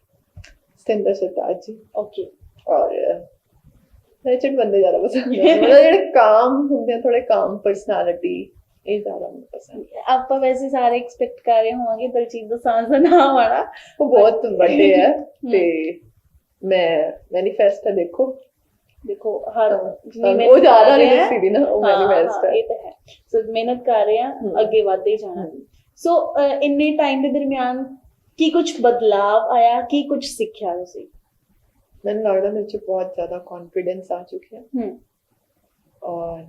ਸਤਿੰਦਰ ਸਰਤਾਜ ਜੀ। ਓਕੇ ਔਰ ਨੇਚਰ ਬੰਦੇ ਜ਼ਿਆਦਾ ਪਸੰਦ ਹੈ ਮਤਲਬ <laughs> ਜਿਹੜੇ ਕਾਮ ਹੁੰਦੇ ਆ ਥੋੜੇ ਕਾਮ ਪਰਸਨੈਲਿਟੀ ਇਹ ਜ਼ਿਆਦਾ ਮੈਨੂੰ ਪਸੰਦ ਹੈ ਆਪਾਂ ਵੈਸੇ ਸਾਰੇ ਐਕਸਪੈਕਟ ਕਰ ਰਹੇ ਹੋਵਾਂਗੇ ਦਲਜੀਤ ਦੋਸਾਂਝ ਦਾ ਨਾਮ ਵਾਲਾ। ਉਹ ਬਹੁਤ ਵੱਡੇ ਹੈ। ਤੇ ਮੈਂ ਮੈਨੀਫੈਸਟ ਦੇਖੋ। ਦੇਖੋ ਹਰ ਮਿਹਨਤ ਉਹ ਜ਼ਿਆਦਾ ਨਹੀਂ ਰਹੇ ਦੱਸੀ ਦੀ ਨਾ, ਉਹ ਹੈ। ਇਹ ਤਾਂ ਹੈ। ਸੋ ਮਿਹਨਤ ਕਰ ਰਹੇ ਆ। ਅੱਗੇ ਵਧਦੇ ਜਾਣਾ। ਸੋ ਅਹ, ਇੰਨੇ ਟਾਈਮ ਦੇ ਦਰਮਿਆਨ ਕੀ ਕੁਝ ਬਦਲਾਵ ਆਇਆ? ਕੀ ਕੁਝ ਸਿੱਖਿਆ ਤੁਸੀਂ? ਮੈਨੂੰ ਲੱਗਦਾ ਮੇਰੇ ਚ ਬਹੁਤ ਜ਼ਿਆਦਾ ਕੌਨਫੀਡੈਂਸ ਆ ਚੁੱਕਿਆ। ਹੂੰ। ਔਰ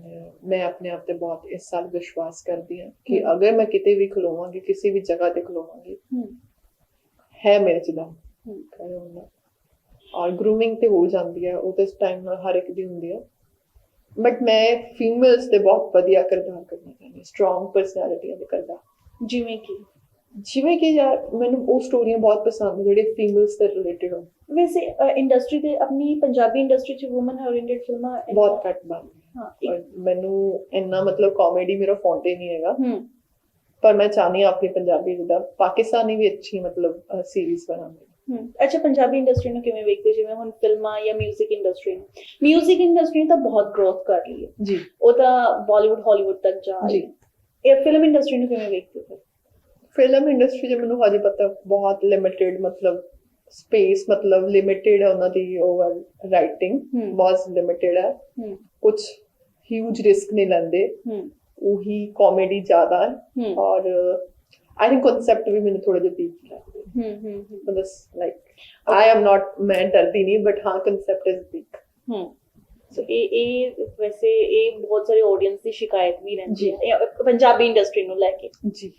ਮੈਂ ਆਪਣੇ ਆਪ ਤੇ ਬਹੁਤ ਇਸ ਸਾਲ ਵਿਸ਼ਵਾਸ ਕਰਦੀ ਹਾਂ ਕਿ। ਅਗਰ ਮੈਂ ਕਿਤੇ ਵੀ ਖਲੋਵਾਂਗੀ ਕਿਸੇ ਵੀ ਜਗ੍ਹਾ ਤੇ ਖਲੋਵਾਂਗੀ ਹੂੰ। ਮੇਰੇ ਚ ਦਮ। ਦਾ ਔਰ ਗਰੂਮਿੰਗ ਤੇ ਹੋ ਜਾਂਦੀ ਹੈ ਉਹ ਤੇ ਇਸ ਟਾਈਮ ਨਾਲ ਹਰ ਇੱਕ ਦੀ ਹੁੰਦੀ ਹੈ। ਬਟ ਮੈਂ ਫੀਮੇਲਸ ਤੇ ਬਹੁਤ ਵਧੀਆ ਕਿਰਦਾਰ ਕਰਨਾ ਚਾਹੁੰਦੀ ਸਟਰੋਂਗ ਪਰਸਨੈਲਿਟੀਆਂ ਦੇ ਕਿਰਦਾਰ। ਜਿਵੇਂ ਕਿ ਜਿਵੇਂ ਕਿ ਯਾਰ ਮੈਨੂੰ ਉਹ ਸਟੋਰੀਆਂ ਬਹੁਤ ਪਸੰਦ ਨੇ ਜਿਹੜੇ ਫੀਮੇਲਸ ਤੇ ਰਿਲੇਟਡ ਹੋਣ ਵੈਸੇ ਇੰਡਸਟਰੀ ਤੇ ਆਪਣੀ ਪੰਜਾਬੀ ਇੰਡਸਟਰੀ ਚ ਔਮਨ ਓਰੀਐਂਟਡ ਫਿਲਮਾਂ ਬਹੁਤ ਘੱਟ ਬਣਦੀਆਂ ਹਾਂ ਇੱਕ- ਔਰ ਮੈਨੂੰ ਇੰਨਾ ਮਤਲਬ ਕਾਮੇਡੀ ਮੇਰਾ ਫੌਂਟੇ ਨਹੀਂ ਹੈਗਾ ਹੂੰ ਪਰ ਮੈਂ ਚਾਹਨੀ ਆਪਣੀ ਪੰਜਾਬੀ ਜਿੱਦਾਂ ਪਾਕਿਸਤਾਨੀ ਵੀ ਅੱਛੀ ਮਤਲਬ ਸੀਰੀਜ਼ ਬਣਾਉਂਦੇ ਹਮ, ਅੱਛਾ ਪੰਜਾਬੀ ਇੰਡਸਟਰੀ ਨੂੰ ਕਿਵੇਂ ਵੇਖਦੇ ਹੋ? ਜਿਵੇਂ ਹੁਣ ਫਿਲਮਾਂ ਜਾਂ 뮤직 ਇੰਡਸਟਰੀ ਨੂੰ 뮤직 ਇੰਡਸਟਰੀ ਤਾਂ ਬਹੁਤ ਗਰੋਥ ਕਰ ਰਹੀ ਹੈ ਜੀ ਉਹ ਤਾਂ ਬਾਲੀਵੁੱਡ ਹਾਲੀਵੁੱਡ ਤੱਕ ਜਾ ਰਹੀ ਜੀ। ਹੈ ਇਹ ਫਿਲਮ ਇੰਡਸਟਰੀ ਨੂੰ ਕਿਵੇਂ ਵੇਖਦੇ ਹੋ ਫਿਲਮ ਇੰਡਸਟਰੀ ਜੇ ਮੈਨੂੰ ਹਜੇ ਪਤਾ ਬਹੁਤ ਲਿਮਿਟਿਡ ਮਤਲਬ ਸਪੇਸ ਮਤਲਬ ਲਿਮਿਟਿਡ ਹੈ ਉਹਨਾਂ ਦੀ ਓਵਰ ਰਾਈਟਿੰਗ ਹਮ। ਬਹੁਤ ਲਿਮਿਟਿਡ ਹੈ। ਕੁਝ ਹਿਊਜ ਰਿਸਕ ਨਹੀਂ ਲੈਂਦੇ। ਉਹੀ ਕਾਮੇਡੀ ਜ਼ਿਆਦਾ ਹੈ। ਔਰ ਆਈ ਥਿੰਕ ਕਨਸੈਪਟ ਵੀ ਮੈਨੂੰ ਥੋੜਾ ਜਿਹਾ ਵੀਕ ਲੱਗਦਾ ਹੂੰ ਹੂੰ ਹੂੰ, ਮਤਲਬ ਲਾਈਕ ਆਈ ਐਮ ਨਾਟ ਮੈਂ ਡਰਦੀ ਨਹੀਂ ਬਟ ਹਾਂ ਕਨਸੈਪਟ ਇਜ਼ ਵੀਕ ਹੂੰ। ਸੋ ਇਹ ਇਹ ਵੈਸੇ ਇਹ ਬਹੁਤ ਸਾਰੇ ਆਡੀਅנס ਦੀ ਸ਼ਿਕਾਇਤ ਵੀ ਰਹਿੰਦੀ। ਹੈ। ਪੰਜਾਬੀ ਇੰਡਸਟਰੀ ਨੂੰ ਲੈ ਕੇ। ਜੀ।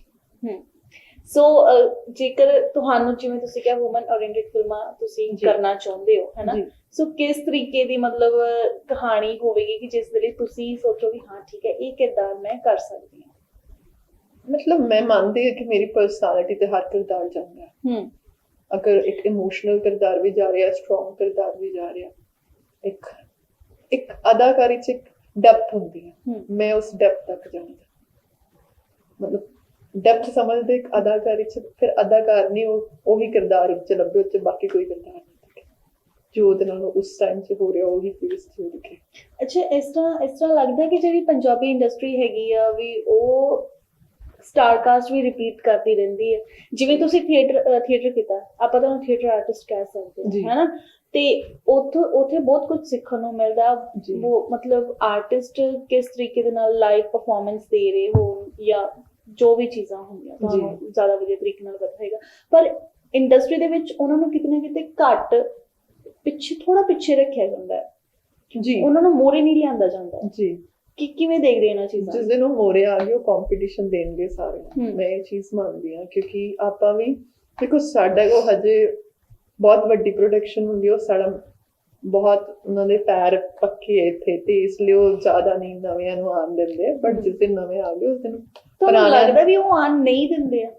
ਹੂੰ। ਸੋ ਜੇਕਰ ਤੁਹਾਨੂੰ ਜਿਵੇਂ ਤੁਸੀਂ ਕਿਹਾ ਔਮਨ ਓਰੀਐਂਟਡ ਫਿਲਮਾਂ ਤੁਸੀਂ। ਕਰਨਾ ਚਾਹੁੰਦੇ ਹੋ ਹੈਨਾ। ਸੋ ਕਿਸ ਤਰੀਕੇ ਦੀ ਮਤਲਬ ਕਹਾਣੀ ਹੋਵੇਗੀ ਕਿ ਜਿਸ ਦੇ ਲਈ ਤੁਸੀਂ ਸੋਚੋ ਵੀ ਹਾਂ ਠੀਕ ਹੈ ਇਹ ਕਿਰਦਾਰ ਮੈਂ ਕਰ ਸਕਦੀ ਹਾਂ? ਮਤਲਬ ਮੈਂ ਮੰਨਦੀ ਹਾਂ ਕਿ ਮੇਰੀ ਪਰਸਨੈਲਿਟੀ ਤੇ ਹਰ ਕਿਰਦਾਰ ਜਾਂਦਾ ਹੈ। ਹੂੰ। ਅਗਰ ਇੱਕ ਇਮੋਸ਼ਨਲ ਕਿਰਦਾਰ ਵੀ ਜਾ ਰਿਹਾ ਸਟਰੋਂਗ ਕਿਰਦਾਰ ਵੀ ਜਾ ਰਿਹਾ ਇੱਕ ਇੱਕ ਅਦਾਕਾਰੀ ਚ ਇੱਕ ਡੈਪਥ ਹੁੰਦੀ ਹੈ। ਹੂੰ। ਮੈਂ ਉਸ ਡੈਪਥ ਤੱਕ ਜਾਣਾ ਮਤਲਬ ਡੈਪਥ ਸਮਝਦੇ ਇੱਕ ਅਦਾਕਾਰੀ ਚ ਫਿਰ ਅਦਾਕਾਰ ਨਹੀਂ ਉਹ ਉਹੀ ਕਿਰਦਾਰ ਵਿੱਚ ਲੱਭੇ ਉੱਤੇ ਬਾਕੀ ਕੋਈ ਕਿਰਦਾਰ ਨਹੀਂ ਜੋ ਉਹਦੇ ਨਾਲ ਉਸ ਟਾਈਮ 'ਚ ਹੋ ਰਿਹਾ ਉਹੀ ਫੇਸ 'ਚ ਦਿਖੇ ਅੱਛਾ ਇਸ ਤਰ੍ਹਾਂ ਇਸ ਤਰ੍ਹਾਂ ਲੱਗਦਾ ਕਿ ਜਿਹੜੀ ਪੰਜਾਬੀ ਇੰਡਸਟਰੀ ਹੈਗੀ ਆ ਵੀ ਉਹ ਸਟਾਰ ਕਾਸਟ ਵੀ ਰਿਪੀਟ ਕਰਦੀ ਰਹਿੰਦੀ ਹੈ। ਜਿਵੇਂ ਤੁਸੀਂ ਥੀਏਟਰ ਥੀਏਟਰ ਕੀਤਾ ਆਪਾਂ ਤੁਹਾਨੂੰ ਥੀਏਟਰ ਆਰਟਿਸਟ ਕਹਿ ਸਕਦੇ। ਹਾਂ ਹੈਨਾ? ਤੇ ਉੱਥੇ ਉੱਥੇ ਬਹੁਤ ਕੁਝ ਸਿੱਖਣ ਨੂੰ ਮਿਲਦਾ। ਉਹ ਮਤਲਬ ਆਰਟਿਸਟ ਕਿਸ ਤਰੀਕੇ ਦੇ ਨਾਲ ਲਾਈਵ ਪਰਫਾਰਮੈਂਸ ਦੇ ਰਹੇ ਹੋਣ ਜਾਂ ਜੋ ਵੀ ਚੀਜ਼ਾਂ ਹੁੰਦੀਆਂ ਤੁਹਾਨੂੰ ਜ਼ਿਆਦਾ ਵਧੀਆ ਤਰੀਕੇ ਨਾਲ ਪਤਾ ਹੈਗਾ ਪਰ ਇੰਡਸਟਰੀ ਦੇ ਵਿੱਚ ਉਹਨਾਂ ਨੂੰ ਕਿਤੇ ਨਾ ਕਿਤੇ ਘੱਟ ਪਿੱਛੇ ਥੋੜਾ ਪਿੱਛੇ ਰੱਖਿਆ ਜਾਂਦਾ ਹੈ। ਜੀ। ਉਹਨਾਂ ਨੂੰ ਮੋਰੇ ਨਹੀਂ ਲਿਆਂਦਾ ਜਾਂਦਾ। ਜੀ। ਕਿ ਕਿਵੇਂ ਦੇਖਦੇ ਇਹਨਾਂ ਚੀਜ਼ਾਂ? ਜਿਸ ਦਿਨ ਉਹ ਮੋਰੇ ਆ ਗਏ ਉਹ ਕੰਪੀਟੀਸ਼ਨ ਦੇਣਗੇ ਸਾਰੇ। ਮੈਂ ਇਹ ਚੀਜ਼ ਮੰਨਦੀ ਹਾਂ ਕਿਉਂਕਿ ਆਪਾਂ ਵੀ ਦੇਖੋ ਸਾਡਾ ਕੋ ਹਜੇ ਬਹੁਤ ਵੱਡੀ ਪ੍ਰੋਡਕਸ਼ਨ ਹੁੰਦੀ ਉਹ ਸਾਡਾ ਬਹੁਤ ਉਹਨਾਂ ਦੇ ਪੈਰ ਪੱਕੇ ਇੱਥੇ ਤੇ ਇਸ ਲਈ ਉਹ ਜ਼ਿਆਦਾ ਨਹੀਂ ਨਵਿਆਂ ਨੂੰ ਆਣ ਦਿੰਦੇ ਬਟ ਜਿਸ ਦਿਨ ਨਵੇਂ ਆ ਗਏ ਉਸ ਦਿਨ ਤੁਹਾਨੂੰ ਲੱਗਦਾ ਵੀ ਉਹ ਆਨ ਨਹੀਂ ਦਿੰਦੇ ਆ?